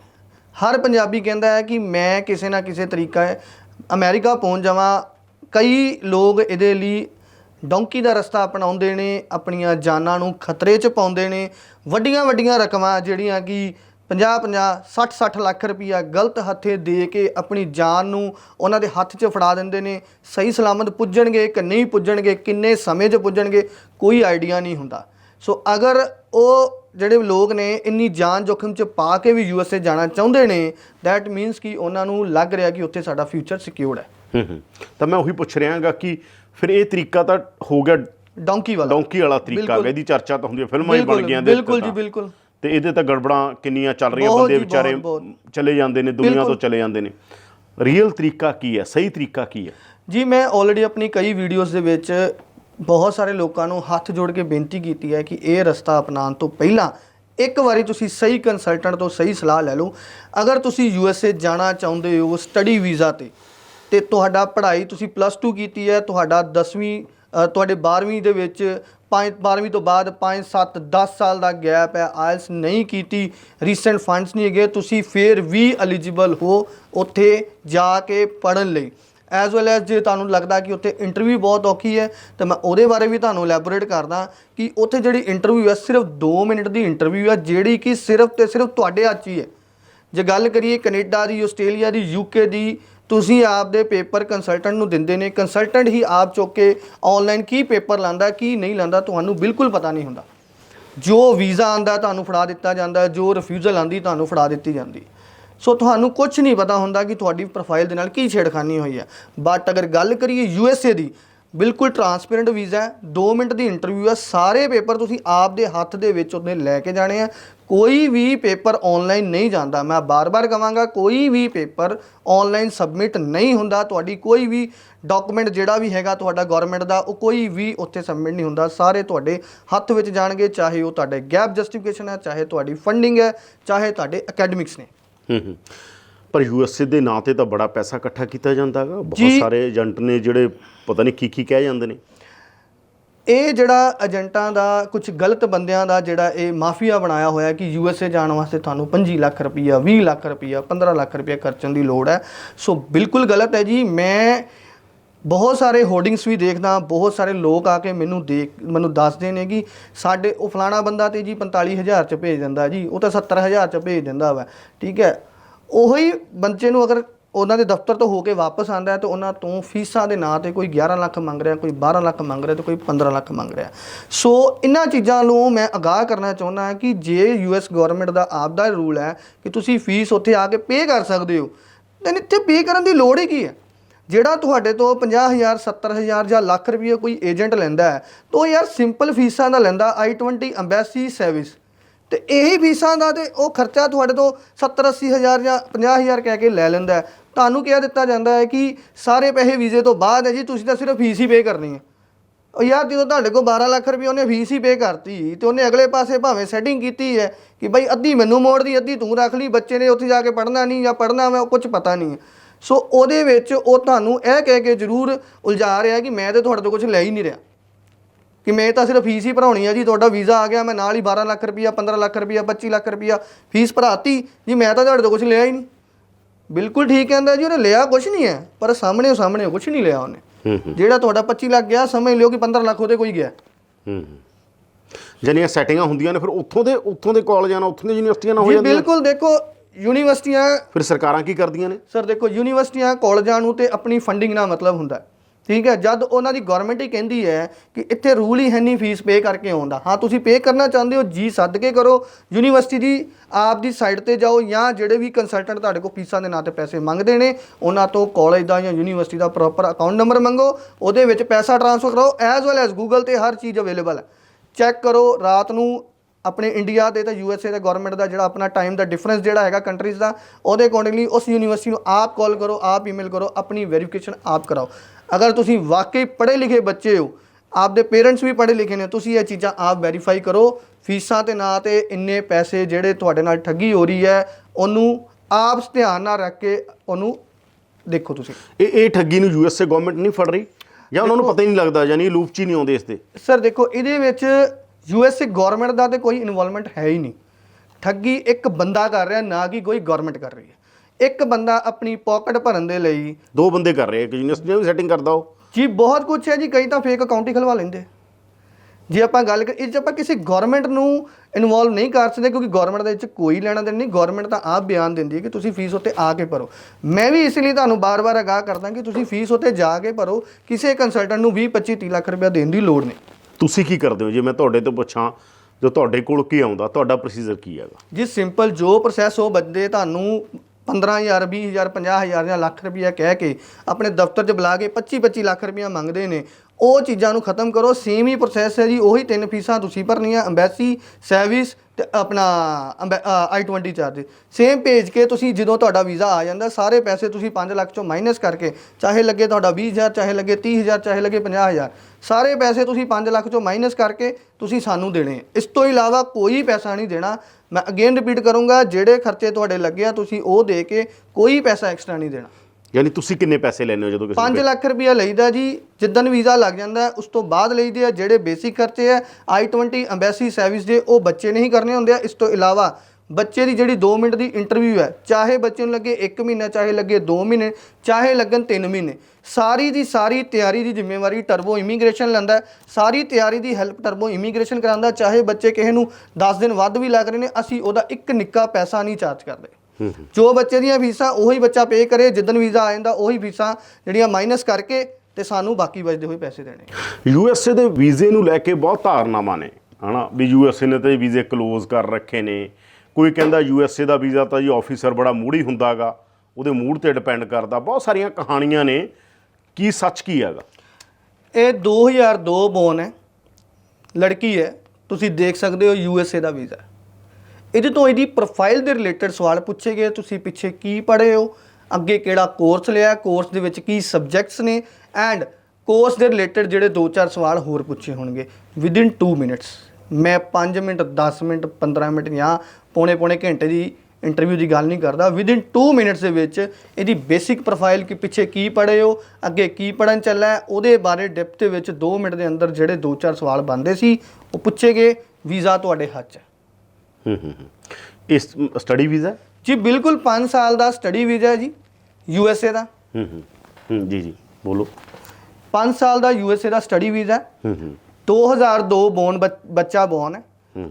ਹਰ ਪੰਜਾਬੀ ਕਹਿੰਦਾ ਹੈ ਕਿ ਮੈਂ ਕਿਸੇ ਨਾ ਕਿਸੇ ਤਰੀਕਾ ਅਮਰੀਕਾ ਪਹੁੰਚ ਜਾਵਾਂ। ਕਈ ਲੋਕ ਇਹਦੇ ਲਈ ਡੌਂਕੀ ਦਾ ਰਸਤਾ ਅਪਣਾਉਂਦੇ ਨੇ, ਆਪਣੀਆਂ ਜਾਨਾਂ ਨੂੰ ਖਤਰੇ 'ਚ ਪਾਉਂਦੇ ਨੇ। ਵੱਡੀਆਂ ਵੱਡੀਆਂ ਰਕਮਾਂ ਜਿਹੜੀਆਂ ਕਿ 50 50 60 60 ਲੱਖ ਰੁਪਈਆ ਗਲਤ ਹੱਥੇ ਦੇ ਕੇ ਆਪਣੀ ਜਾਨ ਨੂੰ ਉਹਨਾਂ ਦੇ ਹੱਥ 'ਚ ਫੜਾ ਦਿੰਦੇ ਨੇ ਸਹੀ ਸਲਾਮਤ ਪੁੱਜਣਗੇ ਕਿ ਨਹੀਂ ਪੁੱਜਣਗੇ ਕਿੰਨੇ ਸਮੇਂ 'ਚ ਪੁੱਜਣਗੇ ਕੋਈ ਆਈਡੀਆ ਨਹੀਂ ਹੁੰਦਾ ਸੋ ਅਗਰ ਉਹ ਜਿਹੜੇ ਲੋਕ ਨੇ ਇੰਨੀ ਜਾਨ ਜੋਖਮ 'ਚ ਪਾ ਕੇ ਵੀ ਯੂਐਸਏ ਜਾਣਾ ਚਾਹੁੰਦੇ ਨੇ ਥੈਟ ਮੀਨਸ ਕਿ ਉਹਨਾਂ ਨੂੰ ਲੱਗ ਰਿਹਾ ਕਿ ਉੱਥੇ ਸਾਡਾ ਫਿਊਚਰ ਸਿਕਿਉਰਡ ਹੈ ਹੂੰ ਹੂੰ ਤਾਂ ਮੈਂ ਉਹੀ ਪੁੱਛ ਰਿਹਾਗਾ ਕਿ ਫਿਰ ਇਹ ਤਰੀਕਾ ਤਾਂ ਹੋ ਗਿਆ ਡੌਂਕੀ ਵਾਲਾ ਡੌਂਕੀ ਵਾਲਾ ਤਰੀਕਾ। ਹੈਗਾ ਇਹਦੀ ਚਰਚਾ ਤਾਂ ਹੁੰਦੀ ਹੈ ਫਿਲਮਾਂ ਹੀ ਬਣ ਗਈਆਂ ਉੱਤੇ ਬਿਲਕੁਲ ਜੀ। ਬਿਲਕੁਲ। ਤੇ ਇਹਦੇ ਤਾਂ ਗੜਬੜਾਂ ਕਿੰਨੀਆਂ ਚੱਲ ਰਹੀਆਂ ਬਹੁਤ ਬੰਦੇ ਜੀ, ਵਿਚਾਰੇ ਬਹੁਤ। ਚਲੇ ਜਾਂਦੇ ਨੇ ਦੁਨੀਆ ਤੋਂ। ਚਲੇ ਜਾਂਦੇ ਨੇ ਰੀਅਲ ਤਰੀਕਾ ਕੀ ਹੈ ਸਹੀ ਤਰੀਕਾ ਕੀ ਹੈ ਜੀ ਮੈਂ ਆਲਰੇਡੀ ਆਪਣੀ ਕਈ ਵੀਡੀਓਜ਼ ਦੇ ਵਿੱਚ ਬਹੁਤ ਸਾਰੇ ਲੋਕਾਂ ਨੂੰ ਹੱਥ ਜੋੜ ਕੇ ਬੇਨਤੀ ਕੀਤੀ ਹੈ ਕਿ ਇਹ ਰਸਤਾ ਅਪਣਾਉਣ ਤੋਂ ਪਹਿਲਾਂ ਇੱਕ ਵਾਰੀ ਤੁਸੀਂ ਸਹੀ ਕੰਸਲਟੈਂਟ ਤੋਂ ਸਹੀ ਸਲਾਹ ਲੈ ਲਓ ਅਗਰ ਤੁਸੀਂ ਯੂਐਸਏ ਜਾਣਾ ਚਾਹੁੰਦੇ ਹੋ ਸਟੱਡੀ ਵੀਜ਼ਾ ਤੇ ਤੇ ਤੁਹਾਡਾ ਪੜ੍ਹਾਈ ਤੁਸੀਂ ਪਲੱਸ 2 ਕੀਤੀ ਹੈ ਤੁਹਾਡਾ 10ਵੀਂ ਅ, ਤੁਹਾਡੇ 12ਵੀਂ ਦੇ ਵਿੱਚ 5 12ਵੀਂ ਤੋਂ ਬਾਅਦ 5 7 10 ਸਾਲ ਦਾ ਗੈਪ ਹੈ। ਆਇਲਸ ਨਹੀਂ ਕੀਤੀ। ਰੀਸੈਂਟ ਫੰਡਸ ਨਹੀਂ ਹੈਗੇ। ਤੁਸੀਂ ਫੇਰ ਵੀ ਐਲੀਜੀਬਲ ਹੋ ਉੱਥੇ ਜਾ ਕੇ ਪੜਨ ਲਈ। ਐਜ਼ ਵੈਲ ਐਜ਼ ਜੇ ਤੁਹਾਨੂੰ ਲੱਗਦਾ ਕਿ ਉੱਥੇ ਇੰਟਰਵਿਊ ਬਹੁਤ ਔਖੀ ਹੈ, ਤਾਂ ਮੈਂ ਉਹਦੇ ਬਾਰੇ ਵੀ ਤੁਹਾਨੂੰ ਐਲੈਬੋਰੇਟ ਕਰਦਾ ਕਿ ਉੱਥੇ ਜਿਹੜੀ ਇੰਟਰਵਿਊ ਹੈ, ਸਿਰਫ 2 ਮਿੰਟ ਦੀ ਇੰਟਰਵਿਊ ਹੈ, ਜਿਹੜੀ ਕਿ ਸਿਰਫ ਤੇ ਸਿਰਫ ਤੁਹਾਡੇ ਹੱਥ 'ਚ ਹੀ ਹੈ। ਜੇ ਗੱਲ ਕਰੀਏ ਕੈਨੇਡਾ ਦੀ, ਆਸਟ੍ਰੇਲੀਆ ਦੀ ਯੂਕੇ ਦੀ ਤੁਸੀਂ ਆਪਦੇ ਪੇਪਰ ਕੰਸਲਟੈਂਟ ਨੂੰ ਦਿੰਦੇ ਨੇ ਕੰਸਲਟੈਂਟ ਹੀ ਆਪ ਚੁੱਕ ਕੇ ਆਨਲਾਈਨ ਕੀ ਪੇਪਰ ਲਾਂਦਾ, ਕੀ ਨਹੀਂ ਲਾਂਦਾ, ਤੁਹਾਨੂੰ ਬਿਲਕੁਲ ਪਤਾ ਨਹੀਂ ਹੁੰਦਾ। ਜੋ ਵੀਜ਼ਾ ਆਂਦਾ ਤੁਹਾਨੂੰ ਫੜਾ ਦਿੱਤਾ ਜਾਂਦਾ, ਜੋ ਰਿਫਿਊਜ਼ਲ ਆਂਦੀ ਤੁਹਾਨੂੰ ਫੜਾ ਦਿੱਤੀ ਜਾਂਦੀ। ਸੋ ਤੁਹਾਨੂੰ ਕੁਝ ਨਹੀਂ ਪਤਾ ਹੁੰਦਾ ਕਿ ਤੁਹਾਡੀ ਪ੍ਰੋਫਾਈਲ ਦੇ ਨਾਲ ਕੀ ਛੇੜਖਾਨੀ ਹੋਈ ਹੈ। ਬਟ ਅਗਰ ਗੱਲ ਕਰੀਏ ਯੂਐਸਏ ਦੀ ਬਿਲਕੁਲ ਟਰਾਂਸਪੇਰੈਂਟ ਵੀਜ਼ਾ ਹੈ। 2 ਮਿੰਟ ਦੀ ਇੰਟਰਵਿਊ ਹੈ। ਸਾਰੇ ਪੇਪਰ ਤੁਸੀਂ ਆਪ ਦੇ ਹੱਥ ਦੇ ਵਿੱਚ ਉਹਨੇ ਲੈ ਕੇ ਜਾਣੇ ਆ। ਕੋਈ ਵੀ ਪੇਪਰ ਆਨਲਾਈਨ ਨਹੀਂ ਜਾਂਦਾ। ਮੈਂ ਬਾਰ-ਬਾਰ ਕਹਾਂਗਾ, ਕੋਈ ਵੀ ਪੇਪਰ ਆਨਲਾਈਨ ਸਬਮਿਟ ਨਹੀਂ ਹੁੰਦਾ। ਤੁਹਾਡੀ ਕੋਈ ਵੀ ਡਾਕੂਮੈਂਟ ਜਿਹੜਾ ਵੀ ਹੈਗਾ ਤੁਹਾਡਾ ਗਵਰਨਮੈਂਟ ਦਾ, ਉਹ ਕੋਈ ਵੀ ਉੱਥੇ ਸਬਮਿਟ ਨਹੀਂ ਹੁੰਦਾ। ਸਾਰੇ ਤੁਹਾਡੇ ਹੱਥ ਵਿੱਚ ਜਾਣਗੇ, ਚਾਹੇ ਉਹ ਤੁਹਾਡੇ ਗੈਪ ਜਸਟੀਫਿਕੇਸ਼ਨ ਹੈ, ਚਾਹੇ ਤੁਹਾਡੀ ਫੰਡਿੰਗ ਹੈ, ਚਾਹੇ ਤੁਹਾਡੇ ਅਕੈਡਮਿਕਸ ਨੇ। ਹੂੰ ਹੂੰ। ਪਰ ਯੂਐਸਏ ਦੇ ਨਾਂ ਤੇ ਤਾਂ ਬੜਾ ਪੈਸਾ ਇਕੱਠਾ ਕੀਤਾ ਜਾਂਦਾਗਾ ਬਹੁਤ ਜੀ। ਸਾਰੇ ਏਜੰਟ ਨੇ ਜਿਹੜੇ ਪਤਾ ਨਹੀਂ ਕੀ ਕੀ ਕਹਿ ਜਾਂਦੇ ਨੇ। ਇਹ ਜਿਹੜਾ ਏਜੰਟਾਂ ਦਾ ਕੁਝ ਗਲਤ ਬੰਦਿਆਂ ਦਾ ਜਿਹੜਾ ਇਹ ਮਾਫੀਆ ਬਣਾਇਆ ਹੋਇਆ ਕਿ ਯੂਐਸਏ ਜਾਣ ਵਾਸਤੇ ਤੁਹਾਨੂੰ 25 ਲੱਖ ਰੁਪਈਆ 20 ਲੱਖ ਰੁਪਈਆ 15 ਲੱਖ ਰੁਪਈਆ ਖਰਚਣ ਦੀ ਲੋੜ ਹੈ। ਸੋ ਬਿਲਕੁਲ ਗਲਤ ਹੈ ਜੀ। ਮੈਂ ਬਹੁਤ ਸਾਰੇ ਹੋਰਡਿੰਗਸ ਵੀ ਦੇਖਦਾ ਬਹੁਤ ਸਾਰੇ ਲੋਕ ਆ ਕੇ ਮੈਨੂੰ ਦੇਖ ਮੈਨੂੰ ਦੱਸਦੇ ਨੇ ਕਿ ਸਾਡੇ ਉਹ ਫਲਾਣਾ ਬੰਦਾ ਤੇ ਜੀ 45000 ਚ ਭੇਜ ਦਿੰਦਾ ਜੀ ਉਹ ਤਾਂ 70000 ਚ ਭੇਜ ਦਿੰਦਾ ਵਾ। ਠੀਕ ਹੈ। ਉਹੀ ਬੱਚੇ ਨੂੰ ਅਗਰ ਉਹਨਾਂ ਦੇ ਦਫ਼ਤਰ ਤੋਂ ਹੋ ਕੇ ਵਾਪਸ ਆਂਦਾ ਹੈ ਤਾਂ ਉਹਨਾਂ ਤੋਂ ਫੀਸਾਂ ਦੇ ਨਾਂ ਤੇ ਕੋਈ 11 ਲੱਖ ਮੰਗ ਰਿਹਾ, ਕੋਈ 12 ਲੱਖ ਮੰਗ ਰਿਹਾ ਤੇ ਕੋਈ 15 ਲੱਖ ਮੰਗ ਰਿਹਾ। ਸੋ ਇਹਨਾਂ ਚੀਜ਼ਾਂ ਨੂੰ ਮੈਂ ਅਗਾਹ ਕਰਨਾ ਚਾਹੁੰਦਾ ਹਾਂ ਕਿ ਜੇ ਯੂਐਸ ਗਵਰਨਮੈਂਟ ਦਾ ਆਪ ਦਾ ਰੂਲ ਹੈ ਕਿ ਤੁਸੀਂ ਫੀਸ ਉੱਥੇ ਆ ਕੇ ਪੇ ਕਰ ਸਕਦੇ ਹੋ ਤਾਂ ਇੱਥੇ ਪੇ ਕਰਨ ਦੀ ਲੋੜ ਹੀ ਕੀ ਹੈ? ਜਿਹੜਾ ਤੁਹਾਡੇ ਤੋਂ 50000 70000 ਜਾਂ ਲੱਖ ਰੁਪਏ ਕੋਈ ਏਜੰਟ ਲੈਂਦਾ ਹੈ, ਤਾਂ ਉਹ ਯਾਰ ਸਿੰਪਲ ਫੀਸਾਂ ਦਾ ਲੈਂਦਾ i20 ਐਮਬੈਸੀ ਸਰਵਿਸ ਤੇ ਇਹੀ ਫੀਸਾਂ ਦਾ ਤੇ ਉਹ ਖਰਚਾ ਤੁਹਾਡੇ ਤੋਂ 70 80000 ਜਾਂ 50000 ਕਹਿ ਕੇ ਲੈ ਲੈਂਦਾ ਹੈ। ਤੁਹਾਨੂੰ ਕਿਹਾ ਦਿੱਤਾ ਜਾਂਦਾ ਹੈ ਕਿ ਸਾਰੇ ਪੈਸੇ ਵੀਜ਼ੇ ਤੋਂ ਬਾਅਦ ਹੈ ਜੀ, ਤੁਸੀਂ ਤਾਂ ਸਿਰਫ ਫੀਸ ਹੀ ਪੇ ਕਰਨੀ ਹੈ। ਉਹ ਯਾਰ ਜਦੋਂ ਤੁਹਾਡੇ ਕੋਲ 12 ਲੱਖ ਰੁਪਏ ਉਹਨੇ ਫੀਸ ਹੀ ਪੇ ਕਰਤੀ ਤੇ ਉਹਨੇ ਅਗਲੇ ਪਾਸੇ ਭਾਵੇਂ ਸੈਟਿੰਗ ਕੀਤੀ ਹੈ ਕਿ ਬਈ ਅੱਧੀ ਮੈਨੂੰ ਮੋੜਦੀ, ਅੱਧੀ ਤੂੰ ਰੱਖ ਲਈ, ਬੱਚੇ ਨੇ ਉੱਥੇ ਜਾ ਕੇ ਪੜ੍ਹਨਾ ਨਹੀਂ ਜਾਂ ਪੜ੍ਹਨਾ ਮੈਂ ਕੁਝ ਪਤਾ ਨਹੀਂ ਹੈ। ਸੋ ਉਹਦੇ ਵਿੱਚ ਉਹ ਤੁਹਾਨੂੰ ਇਹ ਕਹਿ ਕੇ ਜ਼ਰੂਰ ਉਲਝਾ ਰਿਹਾ ਕਿ ਮੈਂ ਤੇ ਤੁਹਾਡੇ ਤੋਂ ਕੁਝ ਲੈ ਹੀ ਨਹੀਂ ਰਿਹਾ। ਕਿ ਮੈਂ ਤਾਂ ਸਿਰਫ ਫੀਸ ਹੀ ਭਰਾਉਣੀ ਆ ਜੀ ਤੁਹਾਡਾ ਵੀਜ਼ਾ ਆ ਗਿਆ ਮੈਂ ਨਾਲ ਹੀ 12 ਲੱਖ ਰੁਪਈਆ 15 ਲੱਖ ਰੁਪਈਆ 25 ਲੱਖ ਰੁਪਈਆ ਫੀਸ ਭਰਾਤੀ। ਜੀ ਮੈਂ ਤਾਂ ਤੁਹਾਡੇ ਤੋਂ ਕੁਝ ਲਿਆ ਹੀ ਨਹੀਂ। ਬਿਲਕੁਲ ਠੀਕ ਕਹਿੰਦਾ ਜੀ ਉਹਨੇ ਲਿਆ ਕੁਝ ਨਹੀਂ ਹੈ ਪਰ ਸਾਹਮਣੇ ਸਾਹਮਣੇ ਕੁਝ ਨਹੀਂ ਲਿਆ ਉਹਨੇ। ਜਿਹੜਾ ਤੁਹਾਡਾ 25 ਲੱਖ ਗਿਆ ਸਮਝ ਲਿਓ ਕਿ 15 ਲੱਖ ਉਹਦੇ ਕੋਈ ਗਿਆ। ਹੂੰ ਇਹ ਸੈਟਿੰਗਾਂ ਹੁੰਦੀਆਂ ਨੇ ਫਿਰ ਉੱਥੋਂ ਦੇ ਉੱਥੋਂ ਦੇ ਕਾਲਜਾਂ ਨਾਲ ਉੱਥੋਂ ਦੀਆਂ ਯੂਨੀਵਰਸਿਟੀਆਂ ਨਾਲ ਹੋ ਜੀ ਜਾਂਦੀਆਂ ਬਿਲਕੁਲ ਦੇਖੋ ਯੂਨੀਵਰਸਿਟੀਆਂ ਫਿਰ ਸਰਕਾਰਾਂ ਕੀ ਕਰਦੀਆਂ ਨੇ? ਸਰ ਦੇਖੋ ਯੂਨੀਵਰਸਿਟੀਆਂ ਕਾਲਜਾਂ ਨੂੰ ਤੇ ਆਪਣੀ ਫੰਡਿੰਗ ਨਾਲ ਮਤਲਬ ਹੁੰਦਾ। ਠੀਕ ਹੈ, ਜਦ ਉਹਨਾਂ ਦੀ ਗਵਰਨਮੈਂਟ ਹੀ ਕਹਿੰਦੀ ਹੈ ਕਿ ਇੱਥੇ ਰੂਲ ਹੀ ਹੈ ਨਹੀਂ ਫੀਸ ਪੇ ਕਰਕੇ ਆਉਂਦਾ ਹਾਂ, ਤੁਸੀਂ ਪੇ ਕਰਨਾ ਚਾਹੁੰਦੇ ਹੋ, ਜੀ ਸੱਦ ਕੇ ਕਰੋ। ਯੂਨੀਵਰਸਿਟੀ ਦੀ, ਆਪ ਦੀ ਸਾਈਟ ਤੇ ਜਾਓ ਜਾਂ ਜਿਹੜੇ ਵੀ ਕੰਸਲਟੈਂਟ ਤੁਹਾਡੇ ਕੋਲ ਫੀਸਾਂ ਦੇ ਨਾਂ ਤੇ ਪੈਸੇ ਮੰਗਦੇ ਨੇ, ਉਹਨਾਂ ਤੋਂ ਕਾਲਜ ਦਾ ਜਾਂ ਯੂਨੀਵਰਸਿਟੀ ਦਾ ਪ੍ਰੋਪਰ ਅਕਾਊਂਟ ਨੰਬਰ ਮੰਗੋ, ਉਹਦੇ ਵਿੱਚ ਪੈਸਾ ਟ੍ਰਾਂਸਫਰ ਕਰਾਓ ਐਜ਼ ਵੈਲ ਐਜ਼ ਗੂਗਲ ਤੇ ਹਰ ਚੀਜ਼ ਅਵੇਲੇਬਲ ਹੈ। ਚੈੱਕ ਕਰੋ, ਰਾਤ ਨੂੰ ਆਪਣੇ ਇੰਡੀਆ ਦੇ ਤੇ ਯੂ ਐਸ ਏ ਦੇ ਗਵਰਨਮੈਂਟ ਦਾ ਜਿਹੜਾ ਆਪਣਾ ਟਾਈਮ ਦਾ ਡਿਫਰੈਂਸ ਜਿਹੜਾ ਹੈਗਾ ਕੰਟਰੀਜ਼ ਦਾ, ਉਹਦੇ ਅਕੋਰਡਿੰਗਲੀ ਉਸ ਯੂਨੀਵਰਸਿਟੀ ਨੂੰ ਆਪ ਕਾਲ ਕਰੋ, ਆਪ ਈਮੇਲ ਕਰੋ, ਆਪਣੀ ਵੈਰੀਫਿਕੇਸ਼ਨ ਆਪ ਕਰਾਓ। ਅਗਰ ਤੁਸੀਂ ਵਾਕਈ ਪੜ੍ਹੇ ਲਿਖੇ ਬੱਚੇ ਹੋ ਆਪਦੇ ਪੇਰੈਂਟਸ ਵੀ ਪੜ੍ਹੇ ਲਿਖੇ ਨੇ ਤੁਸੀਂ ਇਹ ਚੀਜ਼ਾਂ ਆਪ ਵੈਰੀਫਾਈ ਕਰੋ ਫੀਸਾਂ ਤੇ ਨਾਂ ਤੇ ਇੰਨੇ ਪੈਸੇ ਜਿਹੜੇ ਤੁਹਾਡੇ ਨਾਲ ਠੱਗੀ ਹੋ ਰਹੀ ਹੈ ਉਹਨੂੰ ਆਪ ਧਿਆਨ ਨਾਲ ਰੱਖ ਕੇ ਉਹਨੂੰ ਦੇਖੋ ਤੁਸੀਂ। ਇਹ ਇਹ ਠੱਗੀ ਨੂੰ ਯੂਐਸਏ ਗਵਰਨਮੈਂਟ ਨਹੀਂ ਫੜ ਰਹੀ? ਜਾਂ ਉਹਨਾਂ ਨੂੰ ਪਤਾ ਹੀ ਨਹੀਂ ਲੱਗਦਾ ਯਾਨੀ ਲੂਪ 'ਚ ਹੀ ਨਹੀਂ ਆਉਂਦੇ ਇਸ ਤੇ? ਸਰ ਦੇਖੋ ਇਹਦੇ ਵਿੱਚ ਯੂਐਸਏ ਗਵਰਨਮੈਂਟ ਦਾ ਤੇ ਕੋਈ ਇਨਵੋਲਵਮੈਂਟ ਹੈ ਹੀ ਨਹੀਂ। ਠੱਗੀ ਇੱਕ ਬੰਦਾ ਕਰ ਰਿਹਾ ਨਾ ਕਿ ਕੋਈ ਗਵਰਨਮੈਂਟ ਕਰ ਰਹੀ ਹੈ। ਇੱਕ ਬੰਦਾ ਆਪਣੀ ਪਾਕਟ ਭਰਨ ਦੇ ਲਈ ਦੋ ਬੰਦੇ ਕਰ ਰਹੇ ਇੱਕ ਯੂਨੀਵਰਸਿਟੀ ਵੀ ਸੈਟਿੰਗ ਕਰਦਾ ਉਹ। ਜੀ ਬਹੁਤ ਕੁਝ ਹੈ ਜੀ ਕਈ ਤਾਂ ਫੇਕ ਅਕਾਊਂਟ ਹੀ ਖਲਵਾ ਲੈਂਦੇ। ਜੇ ਆਪਾਂ ਗੱਲ ਕਰ ਇਹ 'ਚ ਆਪਾਂ ਕਿਸੇ ਗਵਰਨਮੈਂਟ ਨੂੰ ਇਨਵੋਲਵ ਨਹੀਂ ਕਰ ਸਕਦੇ ਕਿਉਂਕਿ ਗਵਰਨਮੈਂਟ ਦੇ ਵਿੱਚ ਕੋਈ ਲੈਣਾ ਦੇਣਾ ਨਹੀਂ ਗਵਰਨਮੈਂਟ ਤਾਂ ਆਪ ਬਿਆਨ ਦਿੰਦੀ ਹੈ ਕਿ ਤੁਸੀਂ ਫੀਸ ਉੱਤੇ ਆ ਕੇ ਭਰੋ। ਮੈਂ ਵੀ ਇਸ ਲਈ ਤੁਹਾਨੂੰ ਬਾਰ-ਬਾਰ ਅਗਾਹ ਕਰਦਾ ਕਿ ਤੁਸੀਂ ਫੀਸ ਉੱਤੇ ਜਾ ਕੇ ਭਰੋ ਕਿਸੇ ਕੰਸਲਟੈਂਟ ਨੂੰ 20 25 30 ਲੱਖ ਰੁਪਏ ਦੇਣ ਦੀ ਲੋੜ ਨਹੀਂ। ਤੁਸੀਂ ਕੀ ਕਰਦੇ ਹੋ? ਜੇ ਮੈਂ ਤੁਹਾਡੇ ਤੋਂ ਪੁੱਛਾਂ ਜੋ ਤੁਹਾਡੇ ਕੋਲ ਕੀ ਆਉਂਦਾ ਤੁਹਾਡਾ ਪ੍ਰੋਸੀਜਰ ਕੀ ਹੈਗਾ? ਜੀ ਸਿੰਪਲ ਜੋ ਪ੍ਰੋਸੈਸ ਉਹ ਬੰਦੇ ਤੁਹਾਨੂੰ 15000 20000 50000 ਜਾਂ ਲੱਖ ਰੁਪਈਆ ਕਹਿ ਕੇ ਆਪਣੇ ਦਫ਼ਤਰ 'ਚ ਬੁਲਾ ਕੇ 25 25 ਲੱਖ ਰੁਪਇਆ ਮੰਗਦੇ ਨੇ। ਉਹ ਚੀਜ਼ਾਂ ਨੂੰ ਖਤਮ ਕਰੋ। ਸੇਮ ਹੀ ਪ੍ਰੋਸੈਸ ਹੈ ਜੀ। ਉਹੀ ਤਿੰਨ ਫੀਸਾਂ ਤੁਸੀਂ ਭਰਨੀਆਂ। ਐਮਬੈਸੀ ਸਰਵਿਸ ਆਪਣਾ ਆਈ 20 ਚਾਰਜ ਸੇਮ ਭੇਜ ਕੇ ਤੁਸੀਂ ਜਦੋਂ ਤੁਹਾਡਾ ਵੀਜ਼ਾ ਆ ਜਾਂਦਾ, ਸਾਰੇ ਪੈਸੇ ਤੁਸੀਂ 5 ਲੱਖ ਚੋਂ ਮਾਈਨਸ ਕਰਕੇ, ਚਾਹੇ ਲੱਗੇ ਤੁਹਾਡਾ 20000 ਚਾਹੇ ਲੱਗੇ 30000 ਚਾਹੇ ਲੱਗੇ 50000 ਸਾਰੇ ਪੈਸੇ ਤੁਸੀਂ 5 ਲੱਖ ਚੋਂ ਮਾਈਨਸ ਕਰਕੇ ਤੁਸੀਂ ਸਾਨੂੰ ਦੇਣੇ। ਇਸ ਤੋਂ ਇਲਾਵਾ ਕੋਈ ਪੈਸਾ ਨਹੀਂ ਦੇਣਾ। ਮੈਂ ਅਗੇਨ ਰਿਪੀਟ ਕਰੂੰਗਾ, ਜਿਹੜੇ ਖਰਚੇ ਤੁਹਾਡੇ ਲੱਗੇ ਆ, ਤੁਸੀਂ ਉਹ ਦੇ ਕੇ ਕੋਈ ਪੈਸਾ ਐਕਸਟਰਾ ਨਹੀਂ ਦੇਣਾ। ਯਾਨੀ ਤੁਸੀਂ ਕਿੰਨੇ ਪੈਸੇ ਲੈਂਦੇ ਹੋ ਜਦੋਂ ਕਿਸੇ 5 ਲੱਖ ਰੁਪਇਆ ਲਈਦਾ ਜੀ ਜਿੱਦਨ ਵੀਜ਼ਾ ਲੱਗ ਜਾਂਦਾ ਉਸ ਤੋਂ ਬਾਅਦ ਲਈਦੇ ਆ ਜਿਹੜੇ ਬੇਸਿਕ ਖਰਚੇ ਆ i20 ਐਮਬੈਸੀ ਸਰਵਿਸ ਦੇ ਉਹ ਬੱਚੇ ਨਹੀਂ ਕਰਨੇ ਹੁੰਦੇ ਆ। ਇਸ ਤੋਂ ਇਲਾਵਾ ਬੱਚੇ ਦੀ ਜਿਹੜੀ 2 ਮਿੰਟ ਦੀ ਇੰਟਰਵਿਊ ਹੈ ਚਾਹੇ ਬੱਚੇ ਨੂੰ ਲੱਗੇ 1 ਮਹੀਨਾ ਚਾਹੇ ਲੱਗੇ 2 ਮਹੀਨੇ ਚਾਹੇ ਲੱਗਣ 3 ਮਹੀਨੇ ਸਾਰੀ ਦੀ ਸਾਰੀ ਤਿਆਰੀ ਦੀ ਜ਼ਿੰਮੇਵਾਰੀ ਟਰਬੋ ਇਮੀਗ੍ਰੇਸ਼ਨ ਲੈਂਦਾ ਹੈ। ਸਾਰੀ ਤਿਆਰੀ ਦੀ ਹੈਲਪ ਟਰਬੋ ਇਮੀਗ੍ਰੇਸ਼ਨ ਕਰਾਉਂਦਾ ਚਾਹੇ ਬੱਚੇ ਕਿਸੇ ਨੂੰ 10 ਦਿਨ ਵੱਧ ਵੀ ਲੱਗ ਰਹੇ ਨੇ ਅਸੀਂ ਉਹਦਾ ਇੱਕ ਨਿੱਕਾ ਪੈਸਾ ਨਹੀਂ ਚਾਰਜ ਕਰਦੇ। ਜੋ ਬੱਚੇ ਦੀਆਂ ਫੀਸਾਂ ਉਹੀ ਬੱਚਾ ਪੇ ਕਰੇ ਜਿੱਦਨ ਵੀਜ਼ਾ ਆ ਜਾਂਦਾ ਉਹੀ ਫੀਸਾਂ ਜਿਹੜੀਆਂ ਮਾਈਨਸ ਕਰਕੇ ਤੇ ਸਾਨੂੰ ਬਾਕੀ ਬਚਦੇ ਹੋਏ ਪੈਸੇ ਦੇਣੇ। ਯੂਐਸਏ ਦੇ ਵੀਜ਼ੇ ਨੂੰ ਲੈ ਕੇ ਬਹੁਤ ਧਾਰਨਾਵਾਂ ਨੇ ਹਨਾ? ਵੀ ਯੂਐਸਏ ਨੇ ਤਾਂ ਵੀਜ਼ੇ ਕਲੋਜ਼ ਕਰ ਰੱਖੇ ਨੇ। ਕੋਈ ਕਹਿੰਦਾ ਯੂਐਸਏ ਦਾ ਵੀਜ਼ਾ ਤਾਂ ਜੀ ਆਫੀਸਰ ਬੜਾ ਮੂੜੀ ਹੁੰਦਾਗਾ ਉਹਦੇ ਮੂਡ ਤੇ ਡਿਪੈਂਡ ਕਰਦਾ। ਬਹੁਤ ਸਾਰੀਆਂ ਕਹਾਣੀਆਂ ਨੇ। ਕੀ ਸੱਚ ਕੀ ਹੈਗਾ? ਇਹ 2002 ਬੋਨ ਹੈ ਲੜਕੀ ਹੈ ਤੁਸੀਂ ਦੇਖ ਸਕਦੇ ਹੋ ਯੂ ਐਸ ਏ ਦਾ ਵੀਜ਼ਾ ਇਹਦੇ ਤੋਂ ਇਹਦੀ ਪ੍ਰੋਫਾਈਲ ਦੇ ਰਿਲੇਟਡ ਸਵਾਲ ਪੁੱਛੇ ਗਏ, ਤੁਸੀਂ ਪਿੱਛੇ ਕੀ ਪੜ੍ਹੇ ਹੋ? ਅੱਗੇ ਕਿਹੜਾ ਕੋਰਸ ਲਿਆ? ਕੋਰਸ ਦੇ ਵਿੱਚ ਕੀ ਸਬਜੈਕਟਸ ਨੇ? ਐਂਡ ਕੋਰਸ ਦੇ ਰਿਲੇਟਡ ਜਿਹੜੇ 2-4 ਸਵਾਲ ਹੋਰ ਪੁੱਛੇ ਹੋਣਗੇ। ਵਿਦਿਨ 2 ਮਿੰਟਸ ਮੈਂ 5 ਮਿੰਟ 10 ਮਿੰਟ 15 ਮਿੰਟ ਜਾਂ ਪੌਣੇ ਪੌਣੇ ਘੰਟੇ ਦੀ ਇੰਟਰਵਿਊ ਦੀ ਗੱਲ ਨਹੀਂ ਕਰਦਾ। ਵਿਦਿਨ 2 ਮਿੰਟਸ ਦੇ ਵਿੱਚ ਇਹਦੀ ਬੇਸਿਕ ਪ੍ਰੋਫਾਈਲ ਕਿ ਪਿੱਛੇ ਕੀ ਪੜ੍ਹੇ ਹੋ, ਅੱਗੇ ਕੀ ਪੜਨ ਚੱਲਾ ਉਹਦੇ ਬਾਰੇ ਡਿਪਥ ਦੇ ਵਿੱਚ 2 ਮਿੰਟ ਦੇ ਅੰਦਰ ਜਿਹੜੇ 2-4 ਸਵਾਲ ਬਣਦੇ ਸੀ, ਉਹ ਪੁੱਛੇ ਗਏ। ਵੀਜ਼ਾ ਤੁਹਾਡੇ ਹੱਥ 'ਚ ਹੈ ਹੂੰ ਹੂੰ। ਹੂੰ ਇਸ ਸਟੱਡੀ ਵੀਜ਼ਾ ਜੀ ਬਿਲਕੁਲ 5 ਸਾਲ ਦਾ ਸਟੱਡੀ ਵੀਜ਼ਾ ਹੈ ਜੀ ਯੂ ਐਸ ਏ ਦਾ। ਹੂੰ ਹੂੰ ਹੂੰ ਜੀ ਜੀ ਬੋਲੋ। 5 ਸਾਲ ਦਾ ਯੂ ਐਸ ਏ ਦਾ ਸਟੱਡੀ ਵੀਜ਼ਾ ਹੈ। ਹੂੰ ਹੂੰ। 2002 ਬੋਨ ਬੱਚਾ ਬੋਨ ਹੈ।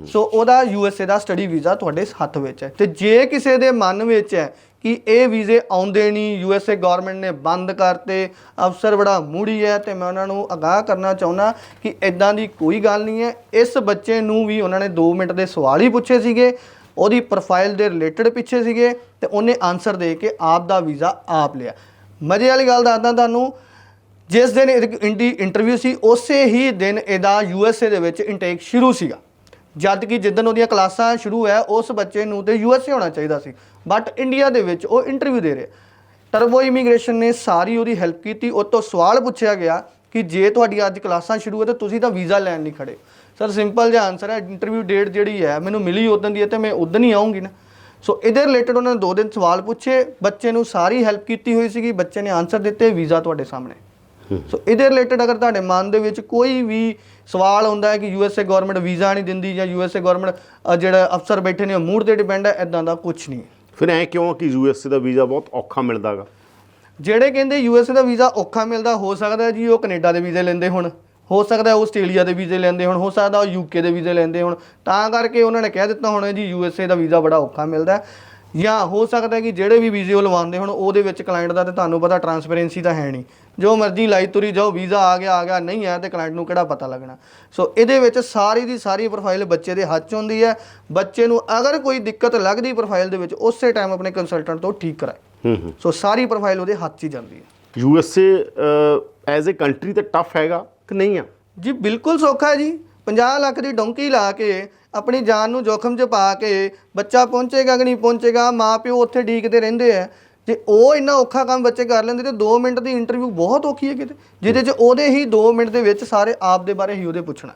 ਸੋ ਉਹਦਾ ਯੂ ਐਸ ਏ ਦਾ ਸਟੱਡੀ ਵੀਜ਼ਾ ਤੁਹਾਡੇ ਹੱਥ ਵਿੱਚ ਹੈ। ਤੇ ਜੇ ਕਿਸੇ ਦੇ ਮਨ ਵਿੱਚ ਹੈ ਕਿ ਇਹ ਵੀਜ਼ੇ ਆਉਂਦੇ ਨਹੀਂ ਯੂ ਐਸ ਏ ਗਵਰਨਮੈਂਟ ਨੇ ਬੰਦ ਕਰਤੇ, ਅਫਸਰ ਬੜਾ ਮੂੜੀ ਹੈ, ਤੇ ਮੈਂ ਉਹਨਾਂ ਨੂੰ ਅਗਾਹ ਕਰਨਾ ਚਾਹੁੰਦਾ ਕਿ ਇਦਾਂ ਦੀ ਕੋਈ ਗੱਲ ਨਹੀਂ ਹੈ। ਇਸ ਬੱਚੇ ਨੂੰ ਵੀ ਉਹਨਾਂ ਨੇ 2 ਮਿੰਟ ਦੇ ਸਵਾਲ ਹੀ ਪੁੱਛੇ ਸੀਗੇ, ਉਹਦੀ ਪ੍ਰੋਫਾਈਲ ਦੇ ਰਿਲੇਟਡ ਪਿੱਛੇ ਸੀਗੇ, ਤੇ ਉਹਨੇ ਆਨਸਰ ਦੇ ਕੇ ਆਪ ਦਾ ਵੀਜ਼ਾ ਆਪ ਲਿਆ। ਮਜ਼ੇ ਵਾਲੀ ਗੱਲ ਦੱਸਦਾ ਤੁਹਾਨੂੰ, ਜਿਸ ਦਿਨ ਇਹਦੀ ਇੰਟਰਵਿਊ ਸੀ, ਉਸੇ ਹੀ ਦਿਨ ਇਹਦਾ ਯੂ ਐਸ ਏ ਦੇ ਵਿੱਚ ਇਨਟੇਕ ਸ਼ੁਰੂ ਸੀਗਾ। ਜਦ ਕਿ ਜਿੱਦਨ ਉਹਦੀਆਂ ਕਲਾਸਾਂ ਸ਼ੁਰੂ ਹੈ, ਉਸ ਬੱਚੇ ਨੂੰ ਤੇ ਯੂ ਐਸ ਏ ਹੋਣਾ ਚਾਹੀਦਾ ਸੀ। ਬਟ ਇੰਡੀਆ ਦੇ ਵਿੱਚ ਉਹ ਇੰਟਰਵਿਊ ਦੇ ਰਿਹਾ। ਟਰਬੋ ਇਮੀਗ੍ਰੇਸ਼ਨ ਨੇ ਸਾਰੀ ਉਹਦੀ ਹੈਲਪ ਕੀਤੀ। ਉਹ ਤੋਂ ਸਵਾਲ ਪੁੱਛਿਆ ਗਿਆ ਕਿ ਜੇ ਤੁਹਾਡੀ ਅੱਜ ਕਲਾਸਾਂ ਸ਼ੁਰੂ ਹੈ, ਤਾਂ ਤੁਸੀਂ ਤਾਂ ਵੀਜ਼ਾ ਲੈਣ ਨਹੀਂ ਖੜੇ। ਸਰ ਸਿੰਪਲ ਜਿਹਾ ਆਨਸਰ ਹੈ ਇੰਟਰਵਿਊ ਡੇਟ ਜਿਹੜੀ ਹੈ, ਮੈਨੂੰ ਮਿਲੀ ਉਦੋਂ ਦੀ ਹੈ ਤੇ ਮੈਂ ਉਦੋਂ ਹੀ ਆਉਂਗੀ ਨਾ। ਸੋ ਇਹਦੇ ਰਿਲੇਟਡ ਉਹਨਾਂ ਨੇ ਦੋ ਦਿਨ ਸਵਾਲ ਪੁੱਛੇ। ਬੱਚੇ ਨੂੰ ਸਾਰੀ ਹੈਲਪ ਕੀਤੀ ਹੋਈ ਸੀਗੀ। ਬੱਚੇ ਨੇ ਆਨਸਰ ਦਿੱਤੇ, ਵੀਜ਼ਾ ਤੁਹਾਡੇ ਸਾਹਮਣੇ। ਸੋ ਇਹਦੇ ਰਿਲੇਟਡ ਅਗਰ ਤੁਹਾਡੇ ਮਨ ਦੇ ਵਿੱਚ ਕੋਈ ਵੀ ਸਵਾਲ ਹੁੰਦਾ ਹੈ ਕਿ ਯੂਐਸਏ ਗਵਰਨਮੈਂਟ ਵੀਜ਼ਾ ਨਹੀਂ ਦਿੰਦੀ ਜਾਂ ਯੂਐਸਏ ਗਵਰਨਮੈਂਟ ਜਿਹੜਾ ਅਫਸਰ ਬੈਠੇ ਨੇ ਉਹ ਮੂਡ ਤੇ ਡਿਪੈਂਡ ਹੈ ਇਦਾਂ ਦਾ ਕੁਝ ਨਹੀਂ। ਫਿਰ ਐ ਕਿਉਂ ਕਿ ਯੂਐਸਏ ਦਾ ਵੀਜ਼ਾ ਬਹੁਤ ਔਖਾ ਮਿਲਦਾਗਾ ਜਿਹੜੇ ਕਹਿੰਦੇ ਯੂਐਸਏ ਦਾ ਵੀਜ਼ਾ ਔਖਾ ਮਿਲਦਾ ਹੋ ਸਕਦਾ ਜੀ ਉਹ ਕੈਨੇਡਾ ਦੇ ਵੀਜ਼ੇ ਲੈਂਦੇ ਹੁਣ। ਹੋ ਸਕਦਾ ਉਹ ਆਸਟ੍ਰੇਲੀਆ ਦੇ ਵੀਜ਼ੇ ਲੈਂਦੇ ਹੁਣ ਹੋ ਸਕਦਾ ਉਹ ਯੂਕੇ ਦੇ ਵੀਜ਼ੇ ਲੈਂਦੇ ਹੁਣ। ਤਾਂ ਕਰਕੇ ਉਹਨਾਂ ਨੇ ਕਹਿ ਦਿੱਤਾ ਹੋਣਾ ਜੀ ਯੂਐਸਏ ਦਾ ਵੀਜ਼ਾ ਬੜਾ ਔਖਾ ਮਿਲਦਾ। ਜਾਂ ਹੋ ਸਕਦਾ ਹੈ ਕਿ ਜਿਹੜੇ ਵੀ ਵੀਜ਼ੇ ਲਵਾਉਂਦੇ ਹੁਣ ਉਹਦੇ ਵਿੱਚ ਕਲਾਇੰਟ ਦਾ ਤੇ ਤੁਹਾਨੂੰ ਪਤਾ ਟਰਾਂਸਪੇਰੈਂਸੀ ਤਾਂ ਹੈ ਨਹੀਂ। ਜੋ ਮਰਜ਼ੀ ਲਾਈ ਤੁਰੀ ਜਾਓ ਵੀਜ਼ਾ ਆ ਗਿਆ ਆ ਗਿਆ ਨਹੀਂ ਆਇਆ ਤੇ ਕਲਾਇੰਟ ਨੂੰ ਕਿਹੜਾ ਪਤਾ ਲੱਗਣਾ। ਸੋ ਇਹਦੇ ਵਿੱਚ ਸਾਰੀ ਦੀ ਸਾਰੀ ਪ੍ਰੋਫਾਈਲ ਬੱਚੇ ਦੇ ਹੱਥ 'ਚ ਹੁੰਦੀ ਹੈ। ਬੱਚੇ ਨੂੰ ਅਗਰ ਕੋਈ ਦਿੱਕਤ ਲੱਗਦੀ ਪ੍ਰੋਫਾਈਲ ਦੇ ਵਿੱਚ ਉਸੇ ਟਾਈਮ ਆਪਣੇ ਕੰਸਲਟੈਂਟ ਤੋਂ ਠੀਕ ਕਰਾਏ। ਹੂੰ ਹੂੰ। ਸੋ ਸਾਰੀ ਪ੍ਰੋਫਾਈਲ ਉਹਦੇ ਹੱਥ 'ਚ ਹੀ ਜਾਂਦੀ ਹੈ। ਯੂਐਸਏ ਐਜ਼ ਅ ਕੰਟਰੀ ਤਾਂ ਟਫ ਹੈਗਾ ਕਿ ਨਹੀਂ ਆ? ਜੀ ਬਿਲਕੁਲ ਸੌਖਾ ਹੈ ਜੀ। 50 ਲੱਖ ਦੀ ਡੋਂਕੀ ਲਾ ਕੇ ਆਪਣੀ ਜਾਨ ਨੂੰ ਜੋਖਮ 'ਚ ਪਾ ਕੇ ਬੱਚਾ ਪਹੁੰਚੇਗਾ ਕਿ ਨਹੀਂ ਪਹੁੰਚੇਗਾ ਮਾਂ ਪਿਓ ਉੱਥੇ ਡੀਕਦੇ ਰਹਿੰਦੇ ਆ। ਜੇ ਉਹ ਇੰਨਾ ਔਖਾ ਕੰਮ ਬੱਚੇ ਕਰ ਲੈਂਦੇ ਤੇ 2 ਮਿੰਟ ਦੀ ਇੰਟਰਵਿਊ ਬਹੁਤ ਔਖੀ ਹੈ ਕਿਤੇ ਜਿਹਦੇ 'ਚ ਉਹਦੇ ਹੀ 2 ਮਿੰਟ ਦੇ ਵਿੱਚ ਸਾਰੇ ਆਪ ਦੇ ਬਾਰੇ ਹੀ ਉਹਦੇ ਪੁੱਛਣਾ।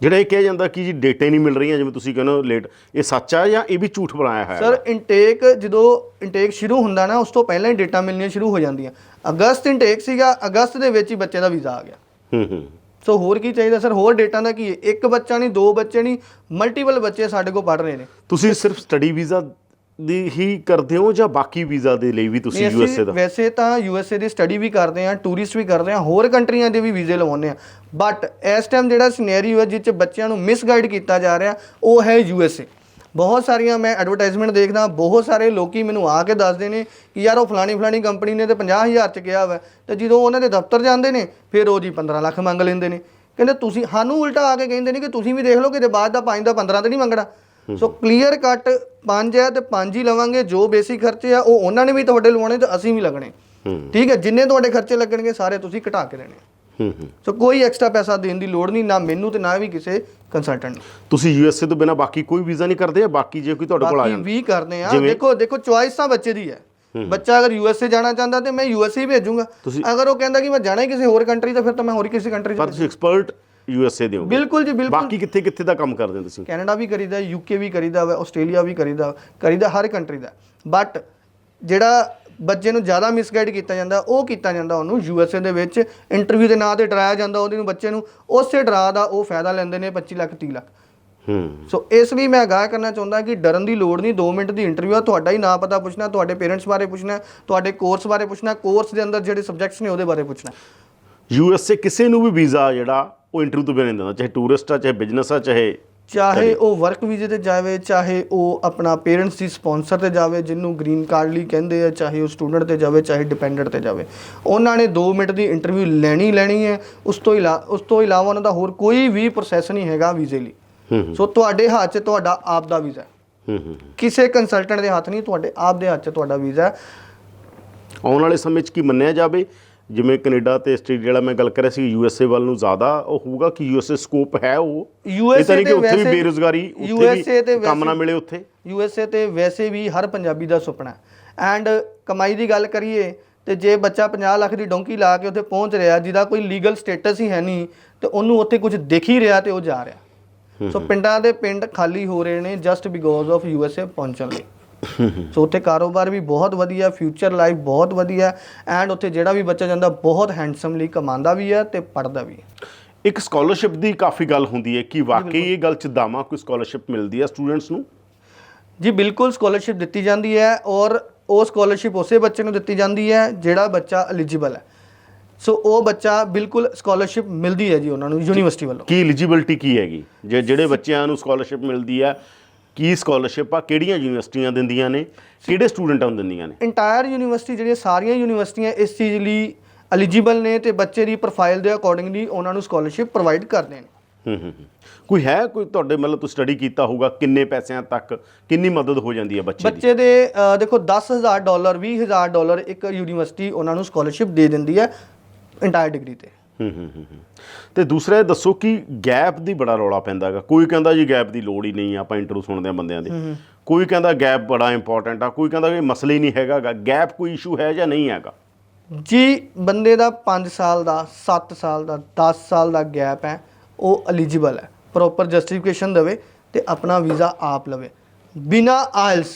ਜਿਹੜਾ ਇਹ ਕਿਹਾ ਜਾਂਦਾ ਕਿ ਜੀ ਡੇਟਾ ਹੀ ਨਹੀਂ ਮਿਲ ਰਹੀਆਂ ਜਿਵੇਂ ਤੁਸੀਂ ਕਹਿੰਦੇ ਹੋ ਲੇਟ ਇਹ ਸੱਚ ਆ ਜਾਂ ਇਹ ਵੀ ਝੂਠ ਬਣਾਇਆ ਹੋਇਆ ਸਰ ਇਨਟੇਕ ਜਦੋਂ ਇਨਟੇਕ ਸ਼ੁਰੂ ਹੁੰਦਾ ਨਾ ਉਸ ਤੋਂ ਪਹਿਲਾਂ ਹੀ ਡੇਟਾ ਮਿਲਣੀਆਂ ਸ਼ੁਰੂ ਹੋ ਜਾਂਦੀਆਂ। ਅਗਸਤ ਇਨਟੇਕ ਸੀਗਾ ਅਗਸਤ ਦੇ ਵਿੱਚ ਹੀ ਬੱਚੇ ਦਾ ਵੀਜ਼ਾ ਆ ਗਿਆ। ਹੂੰ ਹੂੰ। ਸੋ ਹੋਰ ਕੀ ਚਾਹੀਦਾ ਸਰ ਹੋਰ ਡੇਟਾ ਦਾ ਕੀ ਹੈ? ਇੱਕ ਬੱਚਾ ਨਹੀਂ ਦੋ ਬੱਚੇ ਨਹੀਂ ਮਲਟੀਪਲ ਬੱਚੇ ਸਾਡੇ ਕੋਲ ਪੜ ਰਹੇ ਨੇ। ਤੁਸੀਂ ਸਿਰਫ ਸਟੱਡੀ ਵੀਜ਼ਾ ਦੀ ਹੀ ਕਰਦੇ ਹੋ ਜਾਂ ਬਾਕੀ ਵੀਜ਼ਾ ਦੇ ਲਈ ਵੀ ਤੁਸੀਂ ਨਹੀਂ, ਅਸੀਂ ਯੂਐਸਏ ਦਾ? ਵੈਸੇ ਤਾਂ ਯੂਐਸਏ ਦੀ ਸਟੱਡੀ ਵੀ ਕਰਦੇ ਆ ਟੂਰਿਸਟ ਵੀ ਕਰਦੇ ਆ ਹੋਰ ਕੰਟਰੀਆਂ ਦੇ ਵੀ ਵੀਜ਼ੇ ਲਵਾਉਂਦੇ ਆ ਬਟ ਇਸ ਟਾਈਮ ਜਿਹੜਾ ਸਿਨੈਰੀਓ ਹੈ ਜਿਸ 'ਚ ਬੱਚਿਆਂ ਨੂੰ ਮਿਸਗਾਈਡ ਕੀਤਾ ਜਾ ਰਿਹਾ ਉਹ ਹੈ ਯੂਐਸਏ ਬਹੁਤ ਸਾਰੀਆਂ ਮੈਂ ਐਡਵਰਟਾਈਜ਼ਮੈਂਟ ਦੇਖਦਾ ਬਹੁਤ ਸਾਰੇ ਲੋਕੀ ਮੈਨੂੰ ਆ ਕੇ ਦੱਸਦੇ ਨੇ ਕਿ ਯਾਰ ਉਹ ਫਲਾਣੀ ਫਲਾਣੀ ਕੰਪਨੀ ਨੇ ਤੇ 50000 ਚ ਕਿਹਾ ਵਾ। ਤੇ ਜਦੋਂ ਉਹਨਾਂ ਦੇ ਦਫ਼ਤਰ ਜਾਂਦੇ ਨੇ ਫਿਰ ਉਹ ਜੀ 15 ਲੱਖ ਮੰਗ ਲੈਂਦੇ ਨੇ। ਕਹਿੰਦੇ ਤੁਸੀਂ ਸਾਨੂੰ ਉਲਟਾ ਆ ਕੇ ਕਹਿੰਦੇ ਨੇ ਕਿ ਤੁਸੀਂ ਵੀ ਦੇਖ ਲਓ ਕਿ ਬਾਅਦ ਦਾ 5 ਦਾ 15 ਤੇ ਨਹੀਂ ਮੰਗਣਾ। ਸੋ ਕਲੀਅਰ ਕੱਟ 5 ਹੈ ਤੇ 5 ਹੀ ਲਵਾਂਗੇ ਜੋ ਬੇਸਿਕ ਖਰਚੇ ਆ ਉਹ ਉਹਨਾਂ ਨੇ ਵੀ ਤੁਹਾਡੇ ਲਵਾਉਣੇ ਤੇ ਅਸੀਂ ਵੀ ਲੱਗਣੇ। ਠੀਕ ਹੈ ਜਿੰਨੇ ਤੁਹਾਡੇ ਖਰਚੇ ਲੱਗਣਗੇ ਸਾਰੇ ਤੁਸੀਂ ਘਟਾ ਕੇ ਦੇਣੇ। ਹੂੰ ਹੂੰ। ਸੋ ਕੋਈ ਐਕਸਟਰਾ ਪੈਸਾ ਦੇਣ ਦੀ ਲੋੜ ਨਹੀਂ ਨਾ ਮੈਨੂੰ ਤੇ ਨਾ ਵੀ ਕਿਸੇ ਕੰਸਲਟੈਂਟ ਨੂੰ। ਤੁਸੀਂ ਯੂਐਸਏ ਤੋਂ ਬਿਨਾ ਬਾਕੀ ਕੋਈ ਵੀਜ਼ਾ ਨਹੀਂ ਕਰਦੇ ਜਾਂ ਬਾਕੀ ਜੇ ਕੋਈ ਤੁਹਾਡੇ ਕੋਲ ਆ ਬਾਕੀ ਜਾਂਦਾ? ਵੀ ਕਰਦੇ ਆ? ਦੇਖੋ ਦੇਖੋ ਚੁਆਇਸ ਤਾਂ ਬੱਚੇ ਦੀ ਹੈ। ਬੱਚਾ ਅਗਰ ਯੂਐਸਏ ਜਾਣਾ ਚਾਹੁੰਦਾ ਤੇ ਮੈਂ ਯੂਐਸਏ ਭੇਜੂੰਗਾ। ਅਗਰ ਉਹ ਕਹਿੰਦਾ ਕਿ ਮੈਂ ਜਾਣਾ ਹੀ ਕਿਸੇ ਹੋਰ ਕੰਟਰੀ ਤਾਂ ਫਿਰ ਤਾਂ ਮੈਂ ਹੋਰ ਕਿਸੇ ਕੰਟਰੀ ਪਰ ਤੁਸੀਂ ਐਕਸਪਰਟ ਯੂਐਸਏ ਦੇ ਹੋ ਬਿਲਕੁਲ ਜੀ ਬਿਲਕੁਲ। ਬਾਕੀ ਕਿੱਥੇ ਕਿੱਥੇ ਦਾ ਕੰਮ ਕਰਦੇ ਤੁਸੀਂ? ਕੈਨੇਡਾ ਵੀ ਕਰੀਦਾ ਯੂਕੇ ਵੀ ਕਰੀਦਾ ਵਾ ਆਸਟ੍ਰੇਲੀਆ ਵੀ ਕਰੀਦਾ ਕਰੀਦਾ ਹਰ ਕੰਟਰੀ ਦਾ। ਬਟ ਜਿਹੜਾ ਬੱਚੇ ਨੂੰ ਜ਼ਿਆਦਾ ਮਿਸਗਾਈਡ ਕੀਤਾ ਜਾਂਦਾ ਉਹ ਕੀਤਾ ਜਾਂਦਾ ਉਹਨੂੰ ਯੂਐਸਏ ਦੇ ਵਿੱਚ ਇੰਟਰਵਿਊ ਦੇ ਨਾਂ ਤੇ ਡਰਾਇਆ ਜਾਂਦਾ ਉਹਦੇ ਨੂੰ ਬੱਚੇ ਨੂੰ ਉਸੇ ਡਰਾ ਦਾ ਉਹ ਫਾਇਦਾ ਲੈਂਦੇ ਨੇ 25 ਲੱਖ 30 ਲੱਖ। ਹੂੰ। ਸੋ ਇਸ ਲਈ ਮੈਂ ਅਗਾਹ ਕਰਨਾ ਚਾਹੁੰਦਾ ਕਿ ਡਰਨ ਦੀ ਲੋੜ ਨਹੀਂ 2 ਮਿੰਟ ਦੀ ਇੰਟਰਵਿਊ ਆ ਤੁਹਾਡਾ ਹੀ ਨਾਂ ਪਤਾ ਪੁੱਛਣਾ ਤੁਹਾਡੇ ਪੇਰੈਂਟਸ ਬਾਰੇ ਪੁੱਛਣਾ ਤੁਹਾਡੇ ਕੋਰਸ ਬਾਰੇ ਪੁੱਛਣਾ ਕੋਰਸ ਦੇ ਅੰਦਰ ਜਿਹੜੇ ਸਬਜੈਕਟਸ ਨੇ ਉਹਦੇ ਬਾਰੇ ਪੁੱਛਣਾ। ਯੂਐਸਏ ਕਿਸੇ ਨੂੰ ਵੀ ਵੀਜ਼ਾ ਜਿਹੜਾ ਉਹ ਇੰਟਰਵਿਊ ਤੋਂ ਬਿਨਾਂ ਨਹੀਂ ਦਿੰਦਾ ਚਾਹੇ ਟੂਰਿਸਟ ਆ ਚਾਹੇ ਬਿਜ਼ਨਸ ਆ ਚਾਹੇ ਚਾਹੇ ਉਹ ਵਰਕ ਵੀਜ਼ੇ ਤੇ ਜਾਵੇ ਚਾਹੇ ਉਹ ਆਪਣਾ ਪੇਰੈਂਟਸ ਦੀ ਸਪਾਂਸਰ ਤੇ ਜਾਵੇ ਜਿਹਨੂੰ ਗ੍ਰੀਨ ਕਾਰਡ ਲਈ ਕਹਿੰਦੇ ਆ ਚਾਹੇ ਉਹ ਸਟੂਡੈਂਟ ਤੇ ਜਾਵੇ ਚਾਹੇ ਡਿਪੈਂਡੈਂਟ ਤੇ ਜਾਵੇ। ਉਹਨਾਂ ਨੇ 2 ਮਿੰਟ ਦੀ ਇੰਟਰਵਿਊ ਲੈਣੀ ਲੈਣੀ ਹੈ। ਉਸ ਤੋਂ ਇਲਾ ਉਸ ਤੋਂ ਇਲਾਵਾ ਉਹਨਾਂ ਦਾ ਹੋਰ ਕੋਈ ਵੀ ਪ੍ਰੋਸੈਸ ਨਹੀਂ ਹੈਗਾ ਵੀਜ਼ੇ ਲਈ। ਸੋ ਤੁਹਾਡੇ ਹੱਥ 'ਚ ਤੁਹਾਡਾ ਆਪ ਦਾ ਵੀਜ਼ਾ ਕਿਸੇ ਕੰਸਲਟੈਂਟ ਦੇ ਹੱਥ ਨਹੀਂ ਤੁਹਾਡੇ ਆਪ ਦੇ ਹੱਥ 'ਚ ਤੁਹਾਡਾ ਵੀਜ਼ਾ ਹੈ। ਆਉਣ ਵਾਲੇ ਸਮੇਂ 'ਚ ਕੀ ਮੰਨਿਆ ਜਾਵੇ? ਜਿਵੇਂ ਕੈਨੇਡਾ ਤੇ ਆਸਟ੍ਰੇਲੀਆ ਜਿਹੜਾ ਮੈਂ ਗੱਲ ਕਰ ਰਿਹਾ ਸੀ ਯੂਐਸਏ ਵੱਲ ਨੂੰ ਜ਼ਿਆਦਾ ਉਹ ਹੋਊਗਾ ਕਿ ਯੂਐਸਏ ਸਕੋਪ ਹੈ ਉਹ? ਇਹ ਤਾਂ ਨਹੀਂ ਕਿ ਉੱਥੇ ਵੀ ਬੇਰੁਜ਼ਗਾਰੀ ਉੱਥੇ ਵੀ ਕੰਮ ਨਾ ਮਿਲੇ ਉੱਥੇ। ਯੂਐਸਏ ਤੇ ਵੈਸੇ ਵੀ ਹਰ ਪੰਜਾਬੀ ਦਾ ਸੁਪਨਾ ਹੈ। ਐਂਡ ਕਮਾਈ ਦੀ ਗੱਲ ਕਰੀਏ ਤੇ ਜੇ ਬੱਚਾ 50 ਲੱਖ ਦੀ ਡੋਂਕੀ ਲਾ ਕੇ ਉੱਥੇ ਪਹੁੰਚ ਰਿਹਾ ਜਿਹਦਾ ਕੋਈ ਲੀਗਲ ਸਟੇਟਸ ਹੀ ਹੈ ਨਹੀਂ ਤੇ ਉਹਨੂੰ ਉੱਥੇ ਕੁਝ ਦਿਖ ਹੀ ਰਿਹਾ ਤੇ ਉਹ ਜਾ ਰਿਹਾ। ਸੋ ਪਿੰਡਾਂ ਦੇ ਪਿੰਡ ਖਾਲੀ ਹੋ ਰਹੇ ਨੇ ਜਸਟ ਬਿਕੋਜ਼ ਆਫ ਯੂਐਸਏ ਪਹੁੰਚਣ ਲਈ। ਸੋ ਉੱਥੇ ਕਾਰੋਬਾਰ ਵੀ ਬਹੁਤ ਵਧੀਆ ਫਿਊਚਰ ਲਾਈਫ ਬਹੁਤ ਵਧੀਆ ਐਂਡ ਉੱਥੇ ਜਿਹੜਾ ਵੀ ਬੱਚਾ ਜਾਂਦਾ ਬਹੁਤ ਹੈਂਡਸਮਲੀ ਕਮਾਉਂਦਾ ਵੀ ਹੈ ਤੇ ਪੜਦਾ ਵੀ ਹੈ। ਇੱਕ ਸਕਾਲਰਸ਼ਿਪ ਦੀ ਕਾਫੀ ਗੱਲ ਹੁੰਦੀ ਹੈ ਕਿ ਵਾਕਈ ਇਹ ਗੱਲ 'ਚ ਦਾਵਾ ਕੋਈ ਸਕਾਲਰਸ਼ਿਪ ਮਿਲਦੀ ਹੈ ਸਟੂਡੈਂਟਸ ਨੂੰ? ਜੀ ਬਿਲਕੁਲ ਸਕਾਲਰਸ਼ਿਪ ਦਿੱਤੀ ਜਾਂਦੀ ਹੈ ਔਰ ਉਹ ਸਕਾਲਰਸ਼ਿਪ ਉਸੇ ਬੱਚੇ ਨੂੰ ਦਿੱਤੀ ਜਾਂਦੀ ਹੈ ਜਿਹੜਾ ਬੱਚਾ ਐਲੀਜੀਬਲ ਹੈ। ਸੋ ਉਹ ਬੱਚਾ ਬਿਲਕੁਲ ਸਕਾਲਰਸ਼ਿਪ ਮਿਲਦੀ ਹੈ ਜੀ ਉਹਨਾਂ ਨੂੰ ਯੂਨੀਵਰਸਿਟੀ ਵੱਲੋਂ। ਕੀ ਐਲੀਜੀਬਿਲਟੀ ਕੀ ਹੈਗੀ? ਜੇ ਜਿਹੜੇ ਬੱਚਿਆਂ ਨੂੰ ਸਕਾਲਰਸ਼ਿਪ ਮਿਲਦੀ ਹੈ ਕੀ ਸਕਾਲਰਸ਼ਿਪ ਆ ਕਿਹੜੀਆਂ ਯੂਨੀਵਰਸਿਟੀਆਂ ਦਿੰਦੀਆਂ ਨੇ ਕਿਹੜੇ ਸਟੂਡੈਂਟਾਂ ਨੂੰ ਦਿੰਦੀਆਂ ਨੇ? ਇੰਟਾਇਰ ਯੂਨੀਵਰਸਿਟੀ ਜਿਹੜੀਆਂ ਸਾਰੀਆਂ ਯੂਨੀਵਰਸਿਟੀਆਂ ਇਸ ਚੀਜ਼ ਲਈ ਐਲੀਜੀਬਲ ਨੇ ਤੇ ਬੱਚੇ ਦੀ ਪ੍ਰੋਫਾਈਲ ਦੇ ਅਕੋਰਡਿੰਗਲੀ ਉਹਨਾਂ ਨੂੰ ਸਕਾਲਰਸ਼ਿਪ ਪ੍ਰੋਵਾਈਡ ਕਰਦੇ ਨੇ। ਹੂੰ ਹੂੰ ਹੂੰ। ਕੋਈ ਹੈ ਕੋਈ ਤੁਹਾਡੇ ਮਤਲਬ ਤੁਸੀਂ ਸਟੱਡੀ ਕੀਤਾ ਹੋਊਗਾ ਕਿੰਨੇ ਪੈਸਿਆਂ ਤੱਕ ਕਿੰਨੀ ਮਦਦ ਹੋ ਜਾਂਦੀ ਹੈ ਬੱਚੇ ਦੀ? ਬੱਚੇ ਦੇ ਅ, ਦੇਖੋ 10000 ਡਾਲਰ 20000 ਡਾਲਰ ਇੱਕ ਯੂਨੀਵਰਸਿਟੀ ਉਹਨਾਂ ਨੂੰ ਸਕਾਲਰਸ਼ਿਪ ਦੇ ਦਿੰਦੀ ਹੈ ਇੰਟਾਇਰ ਡਿਗਰੀ ਤੇ। ਹੂੰ ਹੂੰ ਹੂੰ ਹੂੰ। ਤੇ ਦੂਸਰਾ ਇਹ ਦੱਸੋ ਕਿ ਗੈਪ ਦੀ ਬੜਾ ਰੌਲਾ ਪੈਂਦਾ ਹੈਗਾ ਕੋਈ ਕਹਿੰਦਾ ਜੀ ਗੈਪ ਦੀ ਲੋੜ ਹੀ ਨਹੀਂ ਆਪਾਂ ਇੰਟਰਵਿਊ ਸੁਣਦੇ ਆ ਬੰਦਿਆਂ ਦੇ। ਕੋਈ ਕਹਿੰਦਾ ਗੈਪ ਬੜਾ ਇੰਪੋਰਟੈਂਟ ਆ ਕੋਈ ਕਹਿੰਦਾ ਕਿ ਮਸਲਾ ਹੀ ਨਹੀਂ ਹੈਗਾ ਗਾ ਗੈਪ ਕੋਈ ਇਸ਼ੂ ਹੈ ਜਾਂ ਨਹੀਂ ਹੈਗਾ? ਜੀ ਬੰਦੇ ਦਾ 5 ਸਾਲ ਦਾ 7 ਸਾਲ ਦਾ 10 ਸਾਲ ਦਾ ਗੈਪ ਹੈ ਉਹ ਐਲੀਜੀਬਲ ਹੈ। ਪ੍ਰੋਪਰ ਜਸਟੀਫਿਕੇਸ਼ਨ ਦੇਵੇ ਤੇ ਆਪਣਾ ਵੀਜ਼ਾ ਆਪ ਲਵੇ। ਬਿਨਾ ਆਇਲਸ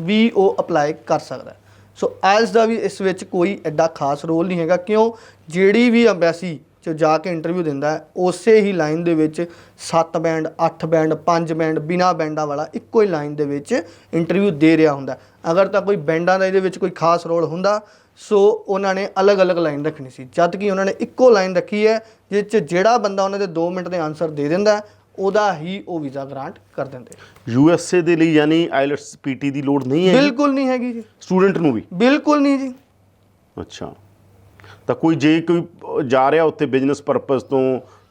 ਵੀ ਉਹ ਅਪਲਾਈ ਕਰ ਸਕਦਾ ਹੈ। ਸੋ ਐਲਸ ਦਾ ਵੀ ਇਸ ਵਿੱਚ ਕੋਈ ਐਡਾ ਖਾਸ ਰੋਲ ਨਹੀਂ ਹੈਗਾ, ਕਿਉਂ? ਜਿਹੜੀ ਵੀ ਅੰਬੈਸੀ ਚ ਜਾ ਕੇ ਇੰਟਰਵਿਊ ਦਿੰਦਾ ਉਸੇ ਹੀ ਲਾਈਨ ਦੇ ਵਿੱਚ 7 ਬੈਂਡ 8 ਬੈਂਡ 5 ਬੈਂਡ ਬਿਨਾ ਬੈਂਡਾਂ ਵਾਲਾ ਇੱਕੋ ਹੀ ਲਾਈਨ ਦੇ ਵਿੱਚ ਇੰਟਰਵਿਊ ਦੇ ਰਿਹਾ ਹੁੰਦਾ ਅਗਰ ਤਾਂ ਕੋਈ ਬੈਂਡਾਂ ਦਾ ਇਹਦੇ ਵਿੱਚ ਕੋਈ ਖਾਸ ਰੋਲ ਹੁੰਦਾ ਸੋ ਉਹਨਾਂ ਨੇ ਅਲੱਗ-ਅਲੱਗ ਲਾਈਨ ਰੱਖਣੀ ਸੀ। ਜਦ ਕਿ ਉਹਨਾਂ ਨੇ ਇੱਕੋ ਲਾਈਨ ਰੱਖੀ ਹੈ ਜਿਸ 'ਚ ਜਿਹੜਾ ਬੰਦਾ ਉਹਨਾਂ ਦੇ 2 ਮਿੰਟ ਦੇ ਆਨਸਰ ਦੇ ਦਿੰਦਾ ਉਹਦਾ ਹੀ ਉਹ ਵੀਜ਼ਾ ਗ੍ਰਾਂਟ ਕਰ ਦਿੰਦੇ ਯੂ ਐਸ ਏ ਦੇ ਲਈ ਯਾਨੀ ਆਈਲਟਸ ਪੀਟੀ ਦੀ ਲੋੜ ਨਹੀਂ ਹੈ ਬਿਲਕੁਲ ਨਹੀਂ ਹੈਗੀ ਜੀ। ਸਟੂਡੈਂਟ ਨੂੰ ਵੀ? ਬਿਲਕੁਲ ਨਹੀਂ ਜੀ। ਅੱਛਾ। ਤਾਂ ਕੋਈ ਜੇ ਕੋਈ ਜਾ ਰਿਹਾ ਉੱਥੇ ਬਿਜ਼ਨਸ ਪਰਪਸ ਤੋਂ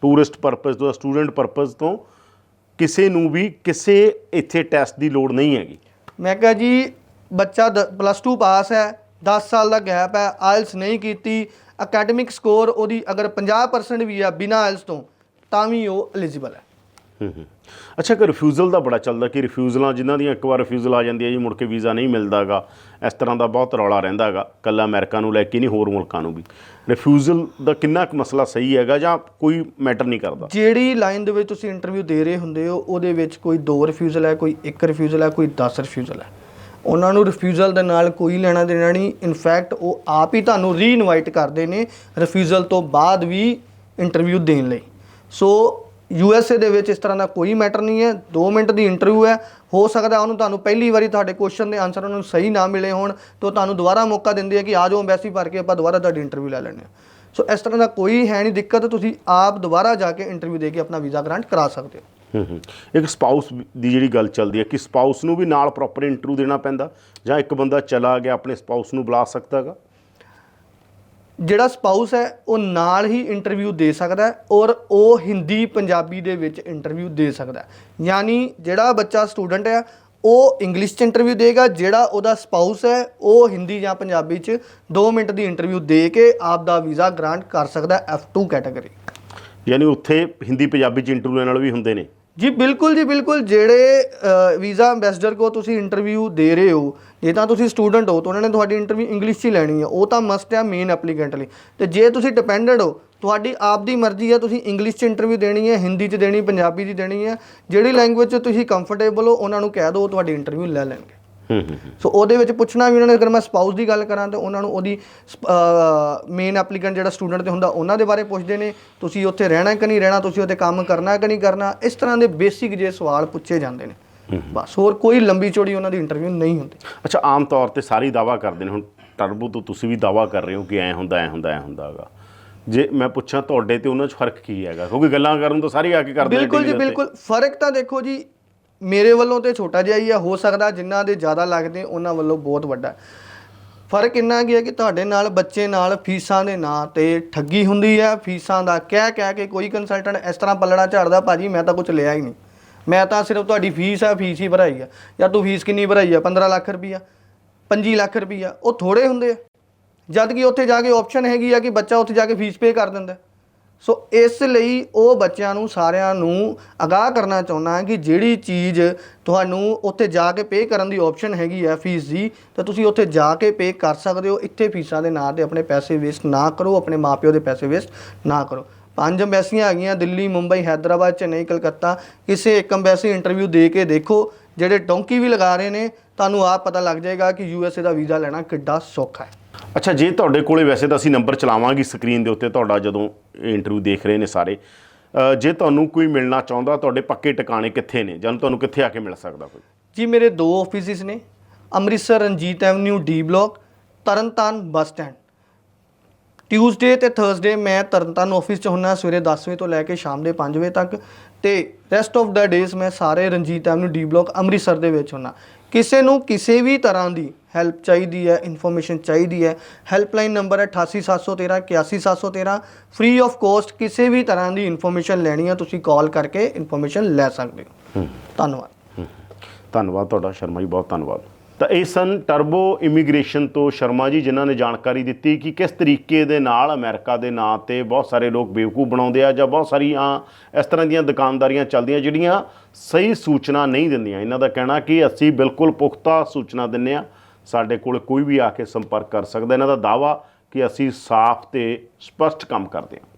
ਟੂਰਿਸਟ ਪਰਪਸ ਤੋਂ ਸਟੂਡੈਂਟ ਪਰਪਸ ਤੋਂ ਕਿਸੇ ਨੂੰ ਵੀ ਕਿਸੇ ਇੱਥੇ ਟੈਸਟ ਦੀ ਲੋੜ ਨਹੀਂ ਹੈਗੀ? ਮੈਂ ਕਿਹਾ ਜੀ ਬੱਚਾ ਪਲੱਸ 2 ਪਾਸ ਹੈ 10 ਸਾਲ ਦਾ ਗੈਪ ਹੈ ਆਇਲਸ ਨਹੀਂ ਕੀਤੀ ਅਕੈਡਮਿਕ ਸਕੋਰ ਉਹਦੀ ਅਗਰ 50% ਵੀ ਆ ਬਿਨਾ ਆਇਲਸ ਤੋਂ ਤਾਂ ਵੀ ਉਹ ਐਲੀਜੀਬਲ ਹੂੰ। ਅੱਛਾ ਕਿ ਰਿਫਿਊਜ਼ਲ ਦਾ ਬੜਾ ਚੱਲਦਾ ਕਿ ਰਿਫਿਊਜ਼ਲਾਂ ਜਿਨ੍ਹਾਂ ਦੀਆਂ ਇੱਕ ਵਾਰ ਰਿਫਿਊਜ਼ਲ ਆ ਜਾਂਦੀ ਹੈ ਜੀ, ਮੁੜ ਕੇ ਵੀਜ਼ਾ ਨਹੀਂ ਮਿਲਦਾਗਾ। ਇਸ ਤਰ੍ਹਾਂ ਦਾ ਬਹੁਤ ਰੌਲਾ ਰਹਿੰਦਾਗਾ, ਕੱਲਾ ਅਮਰੀਕਾ ਨੂੰ ਲੈ ਕੇ ਨਹੀਂ, ਹੋਰ ਮੁਲਕਾਂ ਨੂੰ ਵੀ। ਰਿਫਿਊਜ਼ਲ ਦਾ ਕਿੰਨਾ ਕੁ ਮਸਲਾ ਸਹੀ ਹੈਗਾ ਜਾਂ ਕੋਈ ਮੈਟਰ ਨਹੀਂ ਕਰਦਾ? ਜਿਹੜੀ ਲਾਈਨ ਦੇ ਵਿੱਚ ਤੁਸੀਂ ਇੰਟਰਵਿਊ ਦੇ ਰਹੇ ਹੁੰਦੇ ਹੋ, ਉਹਦੇ ਵਿੱਚ ਕੋਈ ਦੋ ਰਿਫਿਊਜ਼ਲ ਹੈ, ਕੋਈ ਇੱਕ ਰਿਫਿਊਜ਼ਲ ਹੈ, ਕੋਈ 10 ਰਿਫਿਊਜ਼ਲ ਹੈ। ਉਹਨਾਂ ਨੂੰ ਰਿਫਿਊਜ਼ਲ ਦੇ ਨਾਲ ਕੋਈ ਲੈਣਾ ਦੇਣਾ ਨਹੀਂ। ਇਨਫੈਕਟ ਉਹ ਆਪ ਹੀ ਤੁਹਾਨੂੰ ਰੀਇਨਵਾਈਟ ਕਰਦੇ ਨੇ ਰਿਫਿਊਜ਼ਲ ਤੋਂ ਬਾਅਦ ਵੀ ਇੰਟਰਵਿਊ ਦੇਣ ਲਈ। ਸੋ ਯੂ ਐਸ ਏ ਦੇ ਵਿੱਚ ਇਸ ਤਰ੍ਹਾਂ ਦਾ ਕੋਈ ਮੈਟਰ ਨਹੀਂ ਹੈ। 2 ਮਿੰਟ ਦੀ ਇੰਟਰਵਿਊ ਹੈ। ਹੋ ਸਕਦਾ ਉਹਨੂੰ ਤੁਹਾਨੂੰ ਪਹਿਲੀ ਵਾਰੀ ਤੁਹਾਡੇ ਕੁਐਸਚਨ ਦੇ ਆਨਸਰ ਉਹਨਾਂ ਨੂੰ ਸਹੀ ਨਾ ਮਿਲੇ ਹੋਣ ਤਾਂ ਉਹ ਤੁਹਾਨੂੰ ਦੁਬਾਰਾ ਮੌਕਾ ਦਿੰਦੇ ਆ ਕਿ ਆ ਜਾਓ ਐਮਬੈਸੀ ਭਰ ਕੇ ਆਪਾਂ ਦੁਬਾਰਾ ਤੁਹਾਡੀ ਇੰਟਰਵਿਊ ਲੈ ਲੈਂਦੇ ਹਾਂ। ਸੋ ਇਸ ਤਰ੍ਹਾਂ ਦਾ ਕੋਈ ਹੈ ਨਹੀਂ ਦਿੱਕਤ। ਤੁਸੀਂ ਆਪ ਦੁਬਾਰਾ ਜਾ ਕੇ ਇੰਟਰਵਿਊ ਦੇ ਕੇ ਆਪਣਾ ਵੀਜ਼ਾ ਗ੍ਰਾਂਟ ਕਰਾ ਸਕਦੇ ਹੋ। ਇੱਕ ਸਪਾਊਸ ਦੀ ਜਿਹੜੀ ਗੱਲ ਚੱਲਦੀ ਹੈ ਕਿ ਸਪਾਊਸ ਨੂੰ ਵੀ ਨਾਲ ਪ੍ਰੋਪਰ ਇੰਟਰਵਿਊ ਦੇਣਾ ਪੈਂਦਾ ਜਾਂ ਇੱਕ ਬੰਦਾ ਚਲਾ ਗਿਆ, ਆਪਣੇ ਸਪਾਊਸ ਨੂੰ ਬੁਲਾ ਸਕਦਾਗਾ ਜਿਹੜਾ ਸਪਾਊਸ ਹੈ, ਉਹ ਨਾਲ ਹੀ ਇੰਟਰਵਿਊ ਦੇ ਸਕਦਾ ਹੈ ਔਰ ਉਹ ਹਿੰਦੀ, ਪੰਜਾਬੀ ਦੇ ਵਿੱਚ ਇੰਟਰਵਿਊ ਦੇ ਸਕਦਾ ਹੈ। ਯਾਨੀ ਜਿਹੜਾ ਬੱਚਾ ਸਟੂਡੈਂਟ ਹੈ, ਉਹ ਇੰਗਲਿਸ਼ 'ਚ ਇੰਟਰਵਿਊ ਦੇਗਾ, ਜਿਹੜਾ ਉਹਦਾ ਸਪਾਊਸ ਹੈ, ਉਹ ਹਿੰਦੀ ਜਾਂ ਪੰਜਾਬੀ 'ਚ 2 ਮਿੰਟ ਦੀ ਇੰਟਰਵਿਊ ਦੇ ਕੇ ਆਪ ਦਾ ਵੀਜ਼ਾ ਗ੍ਰਾਂਟ ਕਰ ਸਕਦਾ ਹੈ F2 ਕੈਟਾਗਰੀ ਯਾਨੀ ਉੱਥੇ ਹਿੰਦੀ, ਪੰਜਾਬੀ ਚ ਇੰਟਰਵਿਊ ਲੈਣ ਵਾਲੇ ਵੀ ਹੁੰਦੇ ਨੇ। ਜੀ, ਬਿਲਕੁਲ ਜੀ, ਬਿਲਕੁਲ। ਜਿਹੜੇ ਵੀਜ਼ਾ ਐਮਬੈਸਡਰ ਕੋ ਤੁਸੀਂ ਇੰਟਰਵਿਊ ਦੇ ਰਹੇ ਹੋ, ਜੇ ਤਾਂ ਤੁਸੀਂ ਸਟੂਡੈਂਟ ਹੋ, ਤਾਂ ਉਹਨਾਂ ਨੇ ਤੁਹਾਡੀ ਇੰਟਰਵਿਊ ਇੰਗਲਿਸ਼ 'ਚ ਹੀ ਲੈਣੀ ਹੈ। ਉਹ ਤਾਂ ਮਸਟ ਹੈ ਮੇਨ ਐਪਲੀਕੈਂਟ ਲਈ। ਤੇ ਜੇ ਤੁਸੀਂ ਡਿਪੈਂਡੈਂਟ ਹੋ, ਤੁਹਾਡੀ ਆਪ ਦੀ ਮਰਜ਼ੀ ਹੈ ਤੁਸੀਂ ਇੰਗਲਿਸ਼ 'ਚ ਇੰਟਰਵਿਊ ਦੇਣੀ ਹੈ, ਹਿੰਦੀ 'ਚ ਦੇਣੀ, ਪੰਜਾਬੀ 'ਚ ਦੇਣੀ ਹੈ। ਜਿਹੜੀ ਲੈਂਗੁਏਜ 'ਚ ਤੁਸੀਂ ਕੰਫਰਟੇਬਲ ਹੋ, ਉਹਨਾਂ ਨੂੰ ਕਹਿ ਦਿਓ, ਉਹ ਤੁਹਾਡੀ ਇੰਟਰਵਿਊ ਲੈ ਲੈਣਗੇ। ਸੋ ਉਹਦੇ ਵਿੱਚ ਪੁੱਛਣਾ ਵੀ ਉਹਨਾਂ ਨੇ ਅਗਰ ਮੈਂ ਸਪਾਊਸ ਦੀ ਗੱਲ ਕਰਾਂ ਤਾਂ ਉਹਨਾਂ ਨੂੰ ਉਹਦੀ ਮੇਨ ਐਪਲੀਕੈਂਟ ਜਿਹੜਾ ਸਟੂਡੈਂਟ ਤੇ ਹੁੰਦਾ ਉਹਨਾਂ ਦੇ ਬਾਰੇ ਪੁੱਛਦੇ ਨੇ ਤੁਸੀਂ ਉੱਥੇ ਰਹਿਣਾ ਕਿ ਨਹੀਂ ਰਹਿਣਾ ਤੁਸੀਂ ਉੱਥੇ ਕੰਮ ਕਰਨਾ ਕਿ ਨਹੀਂ ਕਰਨਾ ਇਸ ਤਰ੍ਹਾਂ ਦੇ ਬੇਸਿਕ ਜੇ ਸਵਾਲ ਪੁੱਛੇ ਜਾਂਦੇ ਨੇ। ਬਸ ਹੋਰ ਕੋਈ ਲੰਬੀ ਚੌੜੀ ਉਹਨਾਂ ਦੀ ਇੰਟਰਵਿਊ ਨਹੀਂ ਹੁੰਦੀ। ਅੱਛਾ ਆਮ ਤੌਰ ਤੇ ਸਾਰੇ ਦਾਵਾ ਕਰਦੇ ਨੇ ਹੁਣ ਟਰਬੋ ਤੋਂ ਤੁਸੀਂ ਵੀ ਦਾਵਾ ਕਰ ਰਹੇ ਹੋ ਕਿ ਐ ਹੁੰਦਾ ਐ ਹੁੰਦਾ ਐ ਹੁੰਦਾਗਾ ਜੇ ਮੈਂ ਪੁੱਛਾਂ ਤੁਹਾਡੇ ਤੇ ਉਹਨਾਂ 'ਚ ਫ਼ਰਕ ਕੀ ਹੈਗਾ? ਕਿਉਂਕਿ ਗੱਲਾਂ ਕਰਨ ਤੋਂ ਸਾਰੇ ਆ ਕੇ ਕਰਦੇ ਨੇ ਬਿਲਕੁਲ ਜੀ। ਬਿਲਕੁਲ ਫ਼ਰਕ ਤਾਂ ਦੇਖੋ ਜੀ ਮੇਰੇ ਵੱਲੋਂ ਤੇ ਛੋਟਾ ਜਿਹਾ ਹੀ ਆ, ਹੋ ਸਕਦਾ ਜਿਨ੍ਹਾਂ ਦੇ ਜ਼ਿਆਦਾ ਲੱਗਦੇ ਉਹਨਾਂ ਵੱਲੋਂ ਬਹੁਤ ਵੱਡਾ। ਫ਼ਰਕ ਇੰਨਾ ਕੀ ਹੈ ਕਿ ਤੁਹਾਡੇ ਨਾਲ ਬੱਚੇ ਨਾਲ ਫੀਸਾਂ ਦੇ ਨਾਂ ਤੇ ਠੱਗੀ ਹੁੰਦੀ ਹੈ ਫੀਸਾਂ ਦਾ ਕਹਿ ਕਹਿ ਕੇ ਕੋਈ ਕੰਸਲਟੈਂਟ ਇਸ ਤਰ੍ਹਾਂ ਪੱਲੜਾ ਝਾੜਦਾ, ਭਾਜੀ, ਮੈਂ ਤਾਂ ਕੁਝ ਲਿਆ ਹੀ ਨਹੀਂ। ਮੈਂ ਤਾਂ ਸਿਰਫ ਤੁਹਾਡੀ ਫੀਸ ਹੈ ਫੀਸ ਹੀ ਭਰਾਈ ਆ। ਜਾਂ ਤੂੰ ਫੀਸ ਕਿੰਨੀ ਭਰਾਈ ਆ? 15 ਲੱਖ ਰੁਪਈਆ। 25 ਲੱਖ ਰੁਪਈਆ। ਉਹ ਥੋੜੇ ਹੁੰਦੇ ਆ। ਜਦ ਕਿ ਉੱਥੇ ਜਾ ਕੇ ਆਪਸ਼ਨ ਹੈਗੀ ਆ ਕਿ ਬੱਚਾ ਉੱਥੇ ਜਾ ਕੇ ਫੀਸ ਪੇ ਕਰ ਦਿੰਦਾ। ਸੋ ਇਸ ਲਈ ਉਹ ਬੱਚਿਆਂ ਨੂੰ ਸਾਰਿਆਂ ਨੂੰ ਅਗਾਹ ਕਰਨਾ ਚਾਹੁੰਦਾ ਹਾਂ ਕਿ ਜਿਹੜੀ ਚੀਜ਼ ਤੁਹਾਨੂੰ ਉੱਥੇ ਜਾ ਕੇ ਪੇ ਕਰਨ ਦੀ ਆਪਸ਼ਨ ਹੈਗੀ ਹੈ ਫੀਸ ਦੀ, ਤਾਂ ਤੁਸੀਂ ਉੱਥੇ ਜਾ ਕੇ ਪੇ ਕਰ ਸਕਦੇ ਹੋ। ਇੱਥੇ ਫੀਸਾਂ ਦੇ ਨਾਂ ਤੇ ਆਪਣੇ ਪੈਸੇ ਵੇਸਟ ਨਾ ਕਰੋ, ਆਪਣੇ ਮਾਪਿਓ ਦੇ ਪੈਸੇ ਵੇਸਟ ਨਾ ਕਰੋ। ਪੰਜ ਅੰਬੈਸੀਆਂ ਹੈਗੀਆਂ, ਦਿੱਲੀ, ਮੁੰਬਈ, ਹੈਦਰਾਬਾਦ, ਚੇਨਈ, ਕਲਕੱਤਾ। ਕਿਸੇ ਇੱਕ ਅੰਬੈਸੀ ਇੰਟਰਵਿਊ ਦੇ ਕੇ ਦੇਖੋ, ਜਿਹੜੇ ਡੋਂਕੀ ਵੀ ਲਗਾ ਰਹੇ ਨੇ, ਤੁਹਾਨੂੰ ਆਪ ਪਤਾ ਲੱਗ ਜਾਏਗਾ ਕਿ ਯੂ ਐਸ ਏ ਦਾ ਵੀਜ਼ਾ ਲੈਣਾ ਕਿੱਡਾ ਸੌਖਾ ਹੈ। ਅੱਛਾ, ਜੇ ਤੁਹਾਡੇ ਕੋਲੇ ਵੈਸੇ ਤਾਂ ਅਸੀਂ ਨੰਬਰ ਚਲਾਵਾਂਗੇ ਸਕਰੀਨ ਦੇ ਉੱਤੇ, ਤੁਹਾਡਾ ਜਦੋਂ ਇੰਟਰਵਿਊ ਦੇਖ ਰਹੇ ਨੇ ਸਾਰੇ। ਜੇ ਤੁਹਾਨੂੰ ਕੋਈ ਮਿਲਣਾ ਚਾਹੁੰਦਾ, ਤੁਹਾਡੇ ਪੱਕੇ ਟਿਕਾਣੇ ਕਿੱਥੇ ਨੇ? ਜਾਂ ਤੁਹਾਨੂੰ ਕਿੱਥੇ ਆ ਕੇ ਮਿਲ ਸਕਦਾ ਕੋਈ? ਜੀ, ਮੇਰੇ ਦੋ ਆਫਿਸਿਸ ਨੇ, Amritsar Ranjit Avenue D block Tarn Taran bus stand. Tuesday ਤੇ ਥਰਸਡੇ ਮੈਂ ਤਰਨਤਾਰਨ ਆਫਿਸ 'ਚ ਹੁੰਨਾ, ਸਵੇਰੇ 10 ਵਜੇ ਤੋਂ ਲੈ ਕੇ ਸ਼ਾਮ ਦੇ 5 ਵਜੇ ਤੱਕ। ਤੇ ਰੈਸਟ ਆਫ ਦਾ ਡੇਜ਼ ਮੈਂ ਸਾਰੇ Ranjit Avenue D block Amritsar ਦੇ ਵਿੱਚ ਹੁੰਨਾ। ਕਿਸੇ ਨੂੰ ਕਿਸੇ ਵੀ ਤਰ੍ਹਾਂ ਦੀ ਹੈਲਪ ਚਾਹੀਦੀ ਹੈ ਇਨਫੋਰਮੇਸ਼ਨ ਚਾਹੀਦੀ ਹੈ। ਹੈਲਪਲਾਈਨ ਨੰਬਰ ਹੈ 88713 81713 ਫ੍ਰੀ ਆਫ ਕੋਸਟ ਕਿਸੇ ਵੀ ਤਰ੍ਹਾਂ ਦੀ ਇਨਫੋਰਮੇਸ਼ਨ ਲੈਣੀ ਹੈ ਤੁਸੀਂ ਕਾਲ ਕਰਕੇ ਇਨਫੋਰਮੇਸ਼ਨ ਲੈ ਸਕਦੇ ਹੋ। ਧੰਨਵਾਦ। ਧੰਨਵਾਦ ਤੁਹਾਡਾ ਸ਼ਰਮਾ ਜੀ ਬਹੁਤ ਧੰਨਵਾਦ। ਤਾਂ ਇਹ ਸਨ ਟਰਬੋ ਇਮੀਗ੍ਰੇਸ਼ਨ ਤੋਂ ਸ਼ਰਮਾ ਜੀ, ਜਿਨ੍ਹਾਂ ਨੇ ਜਾਣਕਾਰੀ ਦਿੱਤੀ ਕਿ ਕਿਸ ਤਰੀਕੇ ਦੇ ਨਾਲ ਅਮਰੀਕਾ ਦੇ ਨਾਂ ਤੇ ਬਹੁਤ ਸਾਰੇ ਲੋਕ ਬੇਵਕੂਫ ਬਣਾਉਂਦੇ ਆ ਜਾਂ ਬਹੁਤ ਸਾਰੀਆਂ ਇਸ ਤਰ੍ਹਾਂ ਦੀਆਂ ਦੁਕਾਨਦਾਰੀਆਂ ਚੱਲਦੀਆਂ ਜਿਹੜੀਆਂ ਸਹੀ ਸੂਚਨਾ ਨਹੀਂ ਦਿੰਦੀਆਂ। ਇਹਨਾਂ ਦਾ ਕਹਿਣਾ ਕਿ ਅਸੀਂ ਬਿਲਕੁਲ ਪੁਖਤਾ ਸੂਚਨਾ ਦਿੰਨੇ ਆ। ਸਾਡੇ ਕੋਲ ਕੋਈ ਵੀ ਆ ਕੇ ਸੰਪਰਕ ਕਰ ਸਕਦਾ। ਇਹਨਾਂ ਦਾ ਦਾਵਾ ਕਿ ਅਸੀਂ ਸਾਫ਼ ਤੇ ਸਪਸ਼ਟ ਕੰਮ ਕਰਦੇ ਹਾਂ